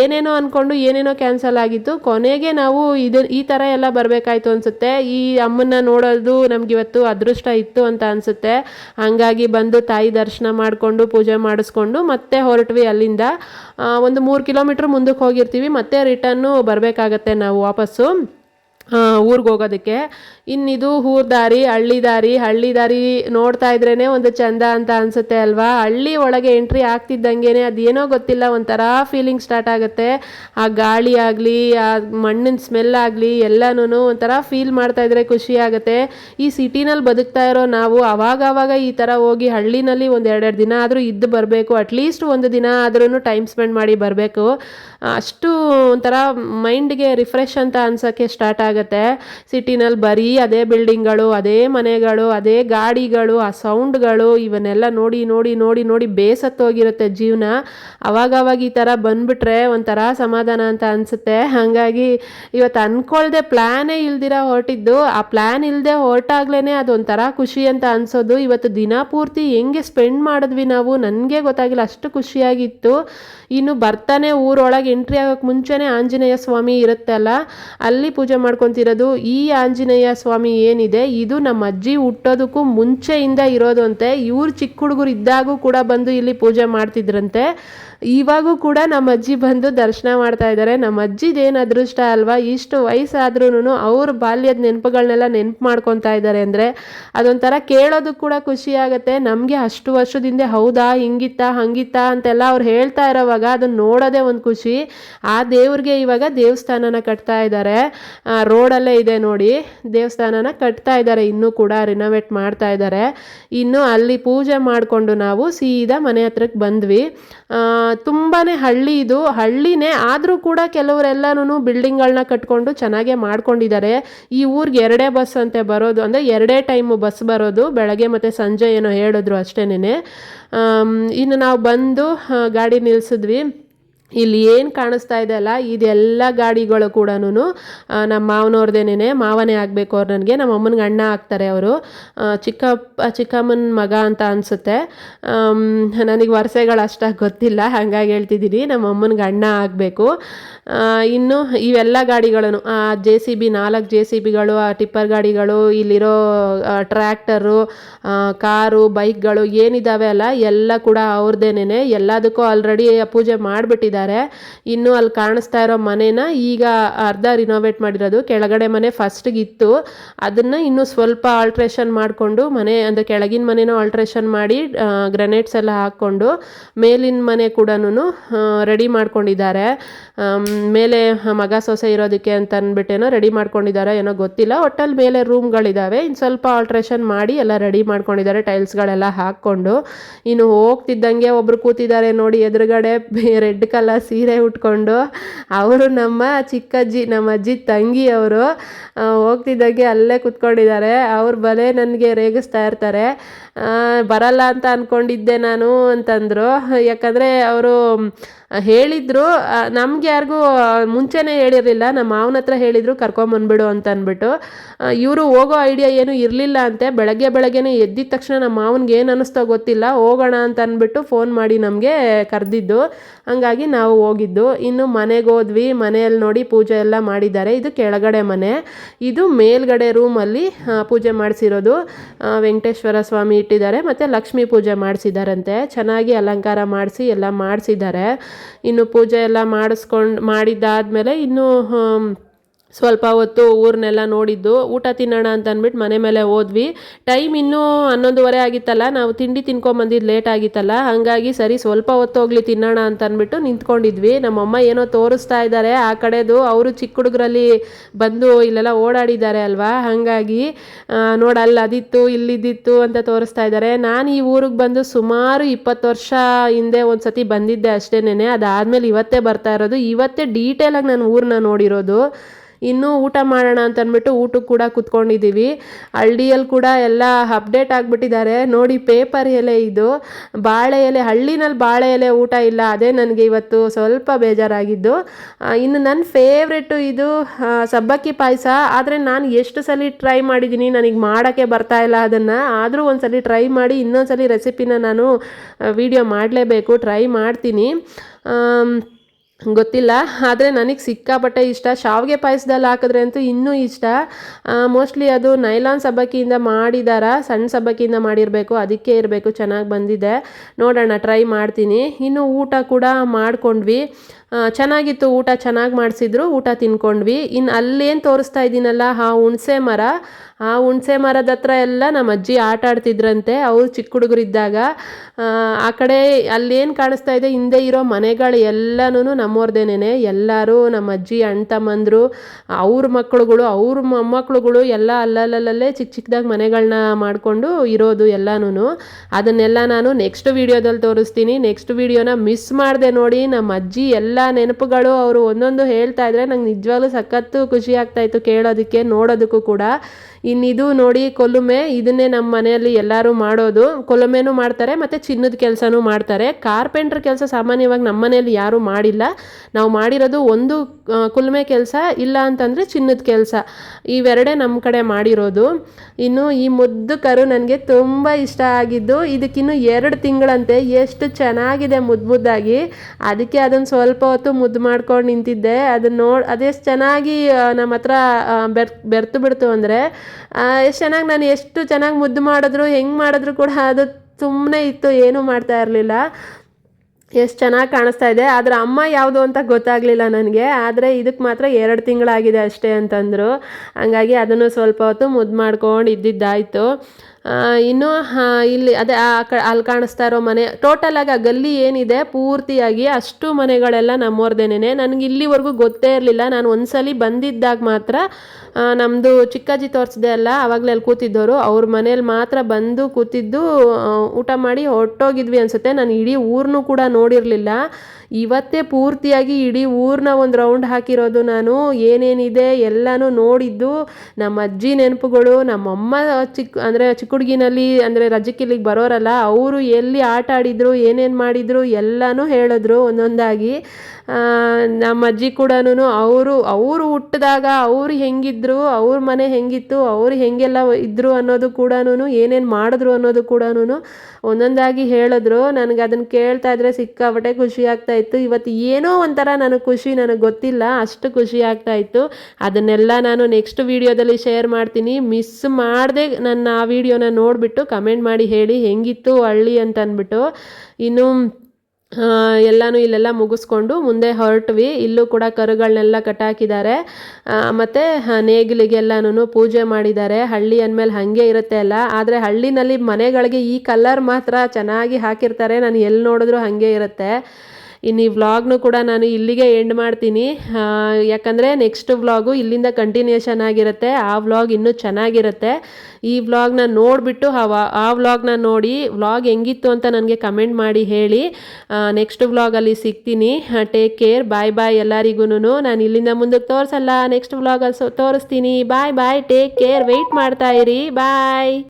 ಏನೇನೋ ಅಂದ್ಕೊಂಡು ಏನೇನೋ ಕ್ಯಾನ್ಸಲ್ ಆಗಿತ್ತು. ಕೊನೆಗೆ ನಾವು ಇದು, ಈ ಥರ ಎಲ್ಲ ಬರಬೇಕಾಯ್ತು ಅನಿಸುತ್ತೆ. ಈ ಅಮ್ಮನ್ನ ನೋಡೋದು ನಮ್ಗೆ ಇವತ್ತು ಅದೃಷ್ಟ ಇತ್ತು ಅಂತ ಅನಿಸುತ್ತೆ. ಹಾಗಾಗಿ ಬಂದು ತಾಯಿ ದರ್ಶನ ಮಾಡಿಕೊಂಡು, ಪೂಜೆ ಮಾಡಿಸ್ಕೊಂಡು ಮತ್ತೆ ಹೊರಟ್ವಿ ಅಲ್ಲಿಂದ. ಒಂದು ಮೂರು ಕಿಲೋಮೀಟ್ರ್ ಮುಂದಕ್ಕೆ ಹೋಗಿರ್ತೀವಿ. ಮತ್ತೆ ರಿಟರ್ನು ಬರಬೇಕಾಗತ್ತೆ ನಾವು ವಾಪಸ್ಸು ಊರಿಗೆ ಹೋಗೋದಕ್ಕೆ. ಇನ್ನಿದು ಊರ್ ದಾರಿ, ಹಳ್ಳಿ ದಾರಿ ಹಳ್ಳಿ ದಾರಿ ನೋಡ್ತಾ ಇದ್ರೇ ಒಂದು ಚಂದ ಅಂತ ಅನ್ಸುತ್ತೆ ಅಲ್ವಾ? ಹಳ್ಳಿ ಒಳಗೆ ಎಂಟ್ರಿ ಆಗ್ತಿದ್ದಂಗೆ ಅದೇನೋ ಗೊತ್ತಿಲ್ಲ, ಒಂಥರ ಫೀಲಿಂಗ್ ಸ್ಟಾರ್ಟ್ ಆಗುತ್ತೆ. ಆ ಗಾಳಿ ಆಗಲಿ, ಆ ಮಣ್ಣಿನ ಸ್ಮೆಲ್ ಆಗಲಿ ಎಲ್ಲನೂ ಒಂಥರ ಫೀಲ್ ಮಾಡ್ತಾ ಇದ್ರೆ ಖುಷಿ ಆಗುತ್ತೆ. ಈ ಸಿಟಿನಲ್ಲಿ ಬದುಕ್ತಾ ಇರೋ ನಾವು ಅವಾಗವಾಗ ಅವಾಗ ಈ ಥರ ಹೋಗಿ ಹಳ್ಳಿನಲ್ಲಿ ಒಂದು ಎರಡೆರಡು ದಿನ ಆದರೂ ಇದ್ದು ಬರಬೇಕು ಅಟ್ಲೀಸ್ಟ್ ಒಂದು ದಿನ ಆದ್ರೂ ಟೈಮ್ ಸ್ಪೆಂಡ್ ಮಾಡಿ ಬರಬೇಕು. ಅಷ್ಟು ಒಂಥರ ಮೈಂಡ್ಗೆ ರಿಫ್ರೆಶ್ ಅಂತ ಅನ್ಸೋಕ್ಕೆ ಸ್ಟಾರ್ಟ್ ಆಗುತ್ತೆ. ಸಿಟಿನಲ್ಲಿ ಬರೀ ಅದೇ ಬಿಲ್ಡಿಂಗ್ಗಳು, ಅದೇ ಮನೆಗಳು, ಅದೇ ಗಾಡಿಗಳು, ಆ ಸೌಂಡ್ಗಳು ಇವನ್ನೆಲ್ಲ ನೋಡಿ ನೋಡಿ ನೋಡಿ ನೋಡಿ ಬೇಸತ್ತೋಗಿರುತ್ತೆ ಜೀವನ. ಅವಾಗವಾಗ ಈ ಥರ ಬಂದ್ಬಿಟ್ರೆ ಒಂಥರ ಸಮಾಧಾನ ಅಂತ ಅನಿಸುತ್ತೆ. ಹಾಗಾಗಿ ಇವತ್ತು ಅನ್ಕೊಳ್ದೆ ಪ್ಲ್ಯಾನೇ ಇಲ್ದಿರ ಹೊರಟಿದ್ದು, ಆ ಪ್ಲ್ಯಾನ್ ಇಲ್ಲದೆ ಹೊರಟಾಗ್ಲೇ ಅದೊಂಥರ ಖುಷಿ ಅಂತ ಅನ್ಸೋದು. ಇವತ್ತು ದಿನ ಪೂರ್ತಿ ಹೆಂಗೆ ಸ್ಪೆಂಡ್ ಮಾಡಿದ್ವಿ ನಾವು ನನಗೆ ಗೊತ್ತಾಗಿಲ್ಲ, ಅಷ್ಟು ಖುಷಿಯಾಗಿತ್ತು. ಇನ್ನು ಬರ್ತಾನೆ ಊರೊಳಗೆ ಎಂಟ್ರಿ ಆಗೋಕ್ಕೆ ಮುಂಚೆನೇ ಆಂಜನೇಯ ಸ್ವಾಮಿ ಇರುತ್ತಲ್ಲ, ಅಲ್ಲಿ ಪೂಜೆ ಮಾಡ್ಕೊತಿರೋದು ಈ ಆಂಜನೇಯ ಸ್ವಾಮಿ ಏನಿದೆ, ಇದು ನಮ್ಮ ಅಜ್ಜಿ ಹುಟ್ಟೋದಕ್ಕೂ ಮುಂಚೆಯಿಂದ ಇರೋದು ಅಂತೆ ಇವ್ರು ಚಿಕ್ಕ ಹುಡುಗರು ಇದ್ದಾಗೂ ಕೂಡ ಬಂದು ಇಲ್ಲಿ ಪೂಜೆ ಮಾಡ್ತಿದ್ರಂತೆ. ಇವಾಗೂ ಕೂಡ ನಮ್ಮ ಅಜ್ಜಿ ಬಂದು ದರ್ಶನ ಮಾಡ್ತಾ ಇದ್ದಾರೆ. ನಮ್ಮ ಅಜ್ಜಿದೇನು ಅದೃಷ್ಟ ಅಲ್ವಾ? ಇಷ್ಟು ವಯಸ್ಸಾದ್ರೂ ಅವ್ರ ಬಾಲ್ಯದ ನೆನಪುಗಳನ್ನೆಲ್ಲ ನೆನಪು ಮಾಡ್ಕೊತಾ ಇದ್ದಾರೆ ಅಂದರೆ ಅದೊಂಥರ ಕೇಳೋದು ಕೂಡ ಖುಷಿ ಆಗುತ್ತೆ. ನಮಗೆ ಅಷ್ಟು ವರ್ಷದಿಂದ ಹೌದಾ, ಹಿಂಗಿತ್ತಾ, ಹಂಗಿತ್ತಾ ಅಂತೆಲ್ಲ ಅವ್ರು ಹೇಳ್ತಾ ಇರೋವಾಗ ಅದನ್ನ ನೋಡೋದೇ ಒಂದು ಖುಷಿ. ಆ ದೇವ್ರಿಗೆ ಇವಾಗ ದೇವಸ್ಥಾನನ ಕಟ್ತಾ ಇದ್ದಾರೆ. ರೋಡಲ್ಲೇ ಇದೆ ನೋಡಿ. ದೇವಸ್ಥಾನನ ಕಟ್ತಾ ಇದ್ದಾರೆ. ಇನ್ನೂ ಕೂಡ ರಿನೋವೇಟ್ ಮಾಡ್ತಾ ಇದ್ದಾರೆ. ಇನ್ನು ಅಲ್ಲಿ ಪೂಜೆ ಮಾಡಿಕೊಂಡು ನಾವು ಸೀದಾ ಮನೆ ಹತ್ರಕ್ಕೆ ಬಂದ್ವಿ. ತುಂಬಾ ಹಳ್ಳಿ ಇದು. ಹಳ್ಳಿನೇ ಆದರೂ ಕೂಡ ಕೆಲವರೆಲ್ಲನೂ ಬಿಲ್ಡಿಂಗ್ಗಳನ್ನ ಕಟ್ಕೊಂಡು ಚೆನ್ನಾಗೇ ಮಾಡ್ಕೊಂಡಿದ್ದಾರೆ. ಈ ಊರಿಗೆ ಎರಡೇ ಬಸ್ ಅಂತೆ ಬರೋದು. ಅಂದರೆ ಎರಡೇ ಟೈಮು ಬಸ್ ಬರೋದು. ಬೆಳಗ್ಗೆ ಮತ್ತು ಸಂಜೆ ಏನೋ ಹೇಳಿದ್ರು ಅಷ್ಟೇನೆ ಇನ್ನು ನಾವು ಬಂದು ಗಾಡಿ ನಿಲ್ಲಿಸಿದ್ವಿ ಇಲ್ಲಿ ಏನು ಕಾಣಿಸ್ತಾ ಇದೆ ಅಲ್ಲ, ಇದೆಲ್ಲ ಗಾಡಿಗಳು ಕೂಡ ನಮ್ಮ ಮಾವನವ್ರದ್ದೇನೇ ಮಾವನೇ ಆಗಬೇಕು ಅವ್ರು ನನಗೆ, ನಮ್ಮ ಅಮ್ಮನಿಗೆ ಅಣ್ಣ ಆಗ್ತಾರೆ ಅವರು. ಚಿಕ್ಕಪ್ಪ ಚಿಕ್ಕಮ್ಮನ ಮಗ ಅಂತ ಅನಿಸುತ್ತೆ. ನನಗೆ ವರ್ಷಗಳು ಅಷ್ಟಾಗಿ ಗೊತ್ತಿಲ್ಲ, ಹಾಗಾಗಿ ಹೇಳ್ತಿದ್ದೀನಿ, ನಮ್ಮ ಅಮ್ಮನಿಗೆ ಅಣ್ಣ ಆಗಬೇಕು. ಇನ್ನು ಇವೆಲ್ಲ ಗಾಡಿಗಳನ್ನು ಆ, ಜೆ ಸಿ ಬಿ, ನಾಲ್ಕು ಜೆ ಸಿ ಬಿಗಳು, ಆ, ಟಿಪ್ಪರ್ ಗಾಡಿಗಳು, ಇಲ್ಲಿರೋ ಟ್ರ್ಯಾಕ್ಟರು ಕಾರು, ಬೈಕ್ಗಳು ಏನಿದ್ದಾವೆ ಅಲ್ಲ, ಎಲ್ಲ ಕೂಡ ಅವ್ರದ್ದೇನೆ ಎಲ್ಲದಕ್ಕೂ ಆಲ್ರೆಡಿ ಪೂಜೆ ಮಾಡಿಬಿಟ್ಟಿದ್ದಾರೆ. ಇನ್ನು ಅಲ್ಲಿ ಕಾಣಿಸ್ತಾ ಇರೋ ಮನೇನ ಈಗ ಅರ್ಧ ರಿನೋವೇಟ್ ಮಾಡಿರೋದು. ಕೆಳಗಡೆ ಮನೆ ಫಸ್ಟಿಗೆ ಇತ್ತು. ಅದನ್ನು ಇನ್ನೂ ಸ್ವಲ್ಪ ಆಲ್ಟ್ರೇಷನ್ ಮಾಡಿಕೊಂಡು ಮನೆ, ಅಂದರೆ ಕೆಳಗಿನ ಮನೆನೂ ಆಲ್ಟ್ರೇಷನ್ ಮಾಡಿ ಗ್ರನೇಟ್ಸ್ ಎಲ್ಲ ಹಾಕ್ಕೊಂಡು ಮೇಲಿನ ಮನೆ ಕೂಡ ರೆಡಿ ಮಾಡ್ಕೊಂಡಿದ್ದಾರೆ. ಮೇಲೆ ಮಗ ಸೊಸೆ ಇರೋದಕ್ಕೆ ಅಂತ ಅಂದ್ಬಿಟ್ಟೇನೋ ರೆಡಿ ಮಾಡ್ಕೊಂಡಿದ್ದಾರೆ ಏನೋ ಗೊತ್ತಿಲ್ಲ. ಒಟ್ಟಲ್ಲಿ ಮೇಲೆ ರೂಮ್ಗಳಿದ್ದಾವೆ ಇನ್ನು ಸ್ವಲ್ಪ ಆಲ್ಟ್ರೇಷನ್ ಮಾಡಿ ಎಲ್ಲ ರೆಡಿ ಮಾಡ್ಕೊಂಡಿದ್ದಾರೆ ಟೈಲ್ಸ್ಗಳೆಲ್ಲ ಹಾಕ್ಕೊಂಡು. ಇನ್ನು ಹೋಗ್ತಿದ್ದಂಗೆ ಒಬ್ರು ಕೂತಿದ್ದಾರೆ ನೋಡಿ, ಎದುರುಗಡೆ ರೆಡ್ ಕಲರ್ ಸೀರೆ ಉಟ್ಕೊಂಡು ಅವರು ನಮ್ಮ ಚಿಕ್ಕಜ್ಜಿ ನಮ್ಮ ಅಜ್ಜಿ ತಂಗಿಯವರು ಹೋಗ್ತಿದ್ದಾಗೆ ಅಲ್ಲೇ ಕುತ್ಕೊಂಡಿದ್ದಾರೆ. ಅವ್ರ ಬಲೆ ನನಗೆ ರೇಗಿಸ್ತಾ ಇರ್ತಾರೆ. ಬರಲ್ಲ ಅಂತ ಅಂದ್ಕೊಂಡಿದ್ದೆ ನಾನು ಅಂತಂದರು. ಯಾಕಂದರೆ ಅವರು ಹೇಳಿದರು. ನಮ್ಗೆ ಯಾರಿಗೂ ಮುಂಚೆನೇ ಹೇಳಿರಲಿಲ್ಲ. ನಮ್ಮ ಮಾವನ ಹತ್ರ ಹೇಳಿದರು ಕರ್ಕೊಂಬಂದ್ಬಿಡು ಅಂತ ಅಂದ್ಬಿಟ್ಟು ಇವರು ಹೋಗೋ ಐಡಿಯಾ ಏನೂ ಇರಲಿಲ್ಲ ಅಂತೆ. ಬೆಳಗ್ಗೆ ಬೆಳಗ್ಗೆನೇ ಎದ್ದಿದ ತಕ್ಷಣ ನಮ್ಮ ಮಾವನಿಗೆ ಏನು ಅನ್ನಿಸ್ತೋ ಗೊತ್ತಿಲ್ಲ. ಹೋಗೋಣ ಅಂತ ಅಂದ್ಬಿಟ್ಟು ಫೋನ್ ಮಾಡಿ ನಮಗೆ ಕರೆದಿದ್ದು. ಹಂಗಾಗಿ ನಾವು ಹೋಗಿದ್ದು. ಇನ್ನು ಮನೆಗೆ ಹೋದ್ವಿ. ಮನೆಯಲ್ಲಿ ನೋಡಿ ಪೂಜೆ ಎಲ್ಲ ಮಾಡಿದ್ದಾರೆ. ಇದು ಕೆಳಗಡೆ ಮನೆ. ಇದು ಮೇಲ್ಗಡೆ ರೂಮಲ್ಲಿ ಪೂಜೆ ಮಾಡಿಸಿರೋದು ವೆಂಕಟೇಶ್ವರ ಸ್ವಾಮಿ ಇಟ್ಟಿದ್ದಾರೆ, ಮತ್ತು ಲಕ್ಷ್ಮೀ ಪೂಜೆ ಮಾಡಿಸಿದಾರಂತೆ. ಚೆನ್ನಾಗಿ ಅಲಂಕಾರ ಮಾಡಿಸಿ ಎಲ್ಲ ಮಾಡಿಸಿದ್ದಾರೆ. ಇನ್ನು ಪೂಜೆ ಎಲ್ಲ ಮಾಡಿಸ್ಕೊಂಡು, ಮಾಡಿದ್ದಾದಮೇಲೆ ಇನ್ನು ಸ್ವಲ್ಪ ಹೊತ್ತು ಊರನ್ನೆಲ್ಲ ನೋಡಿದ್ದು, ಊಟ ತಿನ್ನೋಣ ಅಂತ ಅಂದ್ಬಿಟ್ಟು ಮನೆ ಮೇಲೆ ಹೋದ್ವಿ. ಟೈಮ್ ಇನ್ನೂ ಹನ್ನೊಂದುವರೆ ಆಗಿತ್ತಲ್ಲ, ನಾವು ತಿಂಡಿ ತಿನ್ಕೊಂಬಂದಿದ್ದು ಲೇಟ್ ಆಗಿತ್ತಲ್ಲ, ಹಾಗಾಗಿ ಸರಿ ಸ್ವಲ್ಪ ಹೊತ್ತು ಹೋಗ್ಲಿ ತಿನ್ನೋಣ ಅಂತ ಅಂದ್ಬಿಟ್ಟು ನಿಂತ್ಕೊಂಡಿದ್ವಿ. ನಮ್ಮಮ್ಮ ಏನೋ ತೋರಿಸ್ತಾ ಇದ್ದಾರೆ, ಆ ಕಡೆದು ಅವರು ಚಿಕ್ಕ ಹುಡುಗರಲ್ಲಿ ಬಂದು ಇಲ್ಲೆಲ್ಲ ಓಡಾಡಿದ್ದಾರೆ ಅಲ್ವಾ? ಹಾಗಾಗಿ ನೋಡಲ್ಲ ಅದಿತ್ತು ಇಲ್ಲಿದ್ದಿತ್ತು ಅಂತ ತೋರಿಸ್ತಾ ಇದ್ದಾರೆ. ನಾನು ಈ ಊರಿಗೆ ಬಂದು ಸುಮಾರು ಇಪ್ಪತ್ತು ವರ್ಷ ಹಿಂದೆ ಒಂದು ಸತಿ ಬಂದಿದ್ದೆ ಅಷ್ಟೇನೆ ಅದಾದಮೇಲೆ ಇವತ್ತೇ ಬರ್ತಾ ಇರೋದು. ಇವತ್ತೇ ಡೀಟೇಲಾಗಿ ನಾನು ಊರನ್ನ ನೋಡಿರೋದು. ಇನ್ನೂ ಊಟ ಮಾಡೋಣ ಅಂತ ಅಂದ್ಬಿಟ್ಟು ಊಟಕ್ಕೆ ಕೂಡ ಕುತ್ಕೊಂಡಿದ್ದೀವಿ. ಹಳ್ಳಿಯಲ್ಲಿ ಕೂಡ ಎಲ್ಲ ಅಪ್ಡೇಟ್ ಆಗಿಬಿಟ್ಟಿದ್ದಾರೆ. ನೋಡಿ ಪೇಪರ್ ಎಲೆ ಇದು. ಬಾಳೆ ಎಲೆ, ಹಳ್ಳಿನಲ್ಲಿ ಬಾಳೆ ಎಲೆ ಊಟ ಇಲ್ಲ. ಅದೇ ನನಗೆ ಇವತ್ತು ಸ್ವಲ್ಪ ಬೇಜಾರಾಗಿದ್ದು. ಇನ್ನು ನನ್ನ ಫೇವ್ರೆಟ್ಟು ಇದು ಸಬ್ಬಕ್ಕಿ ಪಾಯಸ. ಆದರೆ ನಾನು ಎಷ್ಟು ಸಲ ಟ್ರೈ ಮಾಡಿದ್ದೀನಿ ನನಗೆ ಮಾಡೋಕ್ಕೆ ಬರ್ತಾ ಇಲ್ಲ ಅದನ್ನು. ಆದರೂ ಒಂದ್ಸಲಿ ಟ್ರೈ ಮಾಡಿ ಇನ್ನೊಂದ್ಸಲಿ ರೆಸಿಪಿನ ನಾನು ವಿಡಿಯೋ ಮಾಡಲೇಬೇಕು. ಟ್ರೈ ಮಾಡ್ತೀನಿ. ಗೊತ್ತಿಲ್ಲ, ಆದರೆ ನನಗೆ ಸಿಕ್ಕಾಪಟ್ಟೆ ಇಷ್ಟ. ಶಾವಿಗೆ ಪಾಯಸದಲ್ಲಿ ಹಾಕಿದ್ರೆ ಅಂತೂ ಇನ್ನೂ ಇಷ್ಟ. ಮೋಸ್ಟ್ಲಿ ಅದು ನೈಲಾನ್ ಸಬ್ಬಕ್ಕಿಯಿಂದ ಮಾಡಿದಾರ, ಸಣ್ಣ ಸಬ್ಬಕ್ಕಿಯಿಂದ ಮಾಡಿರಬೇಕು, ಅದಕ್ಕೆ ಇರಬೇಕು, ಚೆನ್ನಾಗಿ ಬಂದಿದೆ. ನೋಡೋಣ ಟ್ರೈ ಮಾಡ್ತೀನಿ. ಇನ್ನು ಊಟ ಕೂಡ ಮಾಡ್ಕೊಂಡ್ವಿ. ಚೆನ್ನಾಗಿತ್ತು ಊಟ, ಚೆನ್ನಾಗಿ ಮಾಡಿಸಿದ್ರು, ಊಟ ತಿನ್ಕೊಂಡ್ವಿ. ಇನ್ನು ಅಲ್ಲೇನು ತೋರಿಸ್ತಾ ಇದ್ದೀನಲ್ಲ ಆ ಹುಣಸೆ ಮರ ಆ ಹುಣಸೆ ಮರದ ಹತ್ರ ಎಲ್ಲ ನಮ್ಮ ಅಜ್ಜಿ ಆಟ ಆಡ್ತಿದ್ರಂತೆ. ಅವ್ರು ಚಿಕ್ಕ ಹುಡುಗರಿದ್ದಾಗ ಆ, ಕಡೆ ಅಲ್ಲೇನು ಕಾಣಿಸ್ತಾ ಇದೆ? ಹಿಂದೆ ಇರೋ ಮನೆಗಳು ಎಲ್ಲನೂ ನಮ್ಮವ್ರದೇನೆ ಎಲ್ಲರೂ ನಮ್ಮ ಅಜ್ಜಿ ಅಣ್ಣ ತಮ್ಮಂದರು ಅವ್ರ ಮಕ್ಕಳುಗಳು ಅವ್ರ ಮೊಮ್ಮಕ್ಕಳುಗಳು ಎಲ್ಲ ಅಲ್ಲಲ್ಲಲ್ಲೇ ಚಿಕ್ಕ ಚಿಕ್ಕದಾಗಿ ಮನೆಗಳನ್ನ ಮಾಡಿಕೊಂಡು ಇರೋದು ಎಲ್ಲನೂ ಅದನ್ನೆಲ್ಲ ನಾನು ನೆಕ್ಸ್ಟ್ ವೀಡಿಯೋದಲ್ಲಿ ತೋರಿಸ್ತೀನಿ. ನೆಕ್ಸ್ಟ್ ವೀಡಿಯೋನ ಮಿಸ್ ಮಾಡಿದೆ ನೋಡಿ. ನಮ್ಮ ಅಜ್ಜಿ ಎಲ್ಲ ನೆನಪುಗಳು ಅವರು ಒಂದೊಂದು ಹೇಳ್ತಾ ಇದ್ರೆ ನಂಗೆ ನಿಜವಾಗ್ಲೂ ಸಖತ್ತು ಖುಷಿ ಆಗ್ತಾಯಿತ್ತು ಕೇಳೋದಕ್ಕೆ ನೋಡೋದಕ್ಕೂ ಕೂಡ. ಇನ್ನಿದು ನೋಡಿ ಕೊಲುಮೆ, ಇದನ್ನೇ ನಮ್ಮ ಮನೆಯಲ್ಲಿ ಎಲ್ಲರೂ ಮಾಡೋದು. ಕೊಲುಮೆನೂ ಮಾಡ್ತಾರೆ, ಮತ್ತು ಚಿನ್ನದ ಕೆಲಸನೂ ಮಾಡ್ತಾರೆ. ಕಾರ್ಪೆಂಟ್ರ್ ಕೆಲಸ ಸಾಮಾನ್ಯವಾಗಿ ನಮ್ಮ ಮನೆಯಲ್ಲಿ ಯಾರೂ ಮಾಡಿಲ್ಲ. ನಾವು ಮಾಡಿರೋದು ಒಂದು ಕುಲುಮೆ ಕೆಲಸ, ಇಲ್ಲ ಅಂತಂದರೆ ಚಿನ್ನದ ಕೆಲಸ. ಇವೆರಡೇ ನಮ್ಮ ಕಡೆ ಮಾಡಿರೋದು. ಇನ್ನು ಈ ಮುದ್ದು ಕರು ನನಗೆ ತುಂಬ ಇಷ್ಟ ಆಗಿದ್ದು, ಇದಕ್ಕಿನ್ನು ಎರಡು ತಿಂಗಳಂತೆ ಎಷ್ಟು ಚೆನ್ನಾಗಿದೆ ಮುದ್ದು ಮುದ್ದಾಗಿ. ಅದಕ್ಕೆ ಅದನ್ನು ಸ್ವಲ್ಪ ಹೊತ್ತು ಮುದ್ದು ಮಾಡ್ಕೊಂಡು ನಿಂತಿದ್ದೆ. ಅದನ್ನ ನೋಡಿ ಅದೆಷ್ಟು ಚೆನ್ನಾಗಿ ನಮ್ಮ ಹತ್ರ ಬೆರ್, ಬೆರ್ತು ಬಿಡ್ತು ಅಂದರೆ ಎಷ್ಟು ಚೆನ್ನಾಗಿ ನಾನು ಎಷ್ಟು ಚೆನ್ನಾಗಿ ಮುದ್ದು ಮಾಡಿದ್ರು, ಹೆಂಗೆ ಮಾಡಿದ್ರು ಕೂಡ ಅದು ಸುಮ್ಮನೆ ಇತ್ತು, ಏನೂ ಮಾಡ್ತಾ ಇರಲಿಲ್ಲ. ಎಷ್ಟು ಚೆನ್ನಾಗಿ ಕಾಣಿಸ್ತಾ ಇದೆ. ಆದರೆ ಅಮ್ಮ ಯಾವುದು ಅಂತ ಗೊತ್ತಾಗಲಿಲ್ಲ ನನಗೆ. ಆದರೆ ಇದಕ್ಕೆ ಮಾತ್ರ ಎರಡು ತಿಂಗಳಾಗಿದೆ ಅಷ್ಟೇ ಅಂತಂದರು. ಹಂಗಾಗಿ ಅದನ್ನು ಸ್ವಲ್ಪ ಹೊತ್ತು ಮುದ್ದು ಮಾಡ್ಕೊಂಡು ಇದ್ದಿದ್ದಾಯಿತು. ಇನ್ನು ಇಲ್ಲಿ ಅದೇ ಆ ಕ, ಅಲ್ಲಿ ಕಾಣಿಸ್ತಾ ಇರೋ ಮನೆ ಟೋಟಲಾಗಿ ಆ ಗಲ್ಲಿ ಏನಿದೆ, ಪೂರ್ತಿಯಾಗಿ ಅಷ್ಟು ಮನೆಗಳೆಲ್ಲ ನಮ್ಮೋರ್ದೇನೆ ನನಗೆ ಇಲ್ಲಿವರೆಗೂ ಗೊತ್ತೇ ಇರಲಿಲ್ಲ. ನಾನು ಒಂದ್ಸಲಿ ಬಂದಿದ್ದಾಗ ಮಾತ್ರ ನಮ್ಮದು ಚಿಕ್ಕಜ್ಜಿ ತೋರಿಸಿದೆ ಅಲ್ಲ ಆವಾಗಲೇ ಅಲ್ಲಿ ಕೂತಿದ್ದವರು ಅವ್ರ ಮನೇಲಿ ಮಾತ್ರ ಬಂದು ಕೂತಿದ್ದು ಊಟ ಮಾಡಿ ಹೊರಟೋಗಿದ್ವಿ ಅನಿಸುತ್ತೆ. ನಾನು ಇಡೀ ಊರನ್ನೂ ಕೂಡ ನೋಡಿರಲಿಲ್ಲ. ಇವತ್ತೇ ಪೂರ್ತಿಯಾಗಿ ಇಡೀ ಊರನ್ನ ಒಂದು ರೌಂಡ್ ಹಾಕಿರೋದು ನಾನು. ಏನೇನಿದೆ ಎಲ್ಲನೂ ನೋಡಿದ್ದು. ನಮ್ಮ ಅಜ್ಜಿ ನೆನಪುಗಳು, ನಮ್ಮಮ್ಮ ಚಿಕ್ಕ ಅಂದರೆ ಚಿಕ್ಕ ಹುಡುಗಿನಲ್ಲಿ, ಅಂದರೆ ರಜಕ್ಕೆ ಬರೋರಲ್ಲ, ಅವರು ಎಲ್ಲಿ ಆಟ ಆಡಿದ್ರು, ಏನೇನು ಮಾಡಿದ್ರು, ಎಲ್ಲನೂ ಹೇಳಿದ್ರು ಒಂದೊಂದಾಗಿ. ನಮ್ಮ ಅಜ್ಜಿ ಕೂಡ ಅವರು ಅವರು ಹುಟ್ಟಿದಾಗ ಅವ್ರು ಹೆಂಗಿದ್ರು, ಅವ್ರ ಮನೆ ಹೆಂಗಿತ್ತು, ಅವ್ರು ಹೆಂಗೆಲ್ಲ ಇದ್ರು ಅನ್ನೋದು ಕೂಡ ಏನೇನು ಮಾಡಿದ್ರು ಅನ್ನೋದು ಕೂಡ ಒಂದೊಂದಾಗಿ ಹೇಳಿದ್ರು. ನನಗೆ ಅದನ್ನು ಕೇಳ್ತಾ ಇದ್ರೆ ಸಿಕ್ಕಾಪಟ್ಟೆ ಖುಷಿ ಆಗ್ತಾ ಇತ್ತು. ಇವತ್ತು ಏನೋ ಒಂಥರ ನನಗೆ ಖುಷಿ, ನನಗೆ ಗೊತ್ತಿಲ್ಲ. ಅಷ್ಟು ಖುಷಿ ಆಗ್ತಾ ಇತ್ತು. ಅದನ್ನೆಲ್ಲ ನಾನು ನೆಕ್ಸ್ಟ್ ವೀಡಿಯೋದಲ್ಲಿ ಶೇರ್ ಮಾಡ್ತೀನಿ. ಮಿಸ್ ಮಾಡದೆ ನನ್ನ ಆ ವಿಡಿಯೋನ ನೋಡಿಬಿಟ್ಟು ಕಮೆಂಟ್ ಮಾಡಿ ಹೇಳಿ, ಹೆಂಗಿತ್ತು ಹಳ್ಳಿ? ಅಂತ ಅಂದ್ಬಿಟ್ಟು ಇನ್ನು ಎಲ್ಲನೂ ಇಲ್ಲೆಲ್ಲ ಮುಗಿಸ್ಕೊಂಡು ಮುಂದೆ ಹೊರಟ್ವಿ. ಇಲ್ಲೂ ಕೂಡ ಕರುಗಳನ್ನೆಲ್ಲ ಕಟ್ಟಾಕಿದ್ದಾರೆ. ಮತ್ತು ನೇಗಿಲಿಗೆಲ್ಲನೂ ಪೂಜೆ ಮಾಡಿದ್ದಾರೆ. ಹಳ್ಳಿ ಅಂದಮೇಲೆ ಹಾಗೆ ಇರುತ್ತೆ ಅಲ್ಲ. ಆದರೆ ಹಳ್ಳಿನಲ್ಲಿ ಮನೆಗಳಿಗೆ ಈ ಕಲರ್ ಮಾತ್ರ ಚೆನ್ನಾಗಿ ಹಾಕಿರ್ತಾರೆ. ನಾನು ಎಲ್ಲಿ ನೋಡಿದ್ರು ಹಾಗೆ ಇರುತ್ತೆ. ಇನ್ನು ಈ ವ್ಲಾಗ್ನು ಕೂಡ ನಾನು ಇಲ್ಲಿಗೆ ಎಂಡ್ ಮಾಡ್ತೀನಿ. ಯಾಕಂದರೆ ನೆಕ್ಸ್ಟ್ ವ್ಲಾಗು ಇಲ್ಲಿಂದ ಕಂಟಿನ್ಯೂಷನ್ ಆಗಿರುತ್ತೆ. ಆ ವ್ಲಾಗ್ ಇನ್ನೂ ಚೆನ್ನಾಗಿರುತ್ತೆ. ಈ ವ್ಲಾಗ್ನ ನೋಡಿಬಿಟ್ಟು ಆ ವ್ಲಾಗ್ನ ನೋಡಿ ವ್ಲಾಗ್ ಹೆಂಗಿತ್ತು ಅಂತ ನನಗೆ ಕಮೆಂಟ್ ಮಾಡಿ ಹೇಳಿ. ನೆಕ್ಸ್ಟ್ ವ್ಲಾಗಲ್ಲಿ ಸಿಗ್ತೀನಿ. ಟೇಕ್ ಕೇರ್ ಬಾಯ್ ಬಾಯ್ ಎಲ್ಲರಿಗೂ ನಾನು ಇಲ್ಲಿಂದ ಮುಂದಕ್ಕೆ ತೋರಿಸಲ್ಲ. ನೆಕ್ಸ್ಟ್ ವ್ಲಾಗಲ್ಲಿ ತೋರಿಸ್ತೀನಿ. Bye bye take care wait ಮಾಡ್ತಾ ಇರಿ. ಬಾಯ್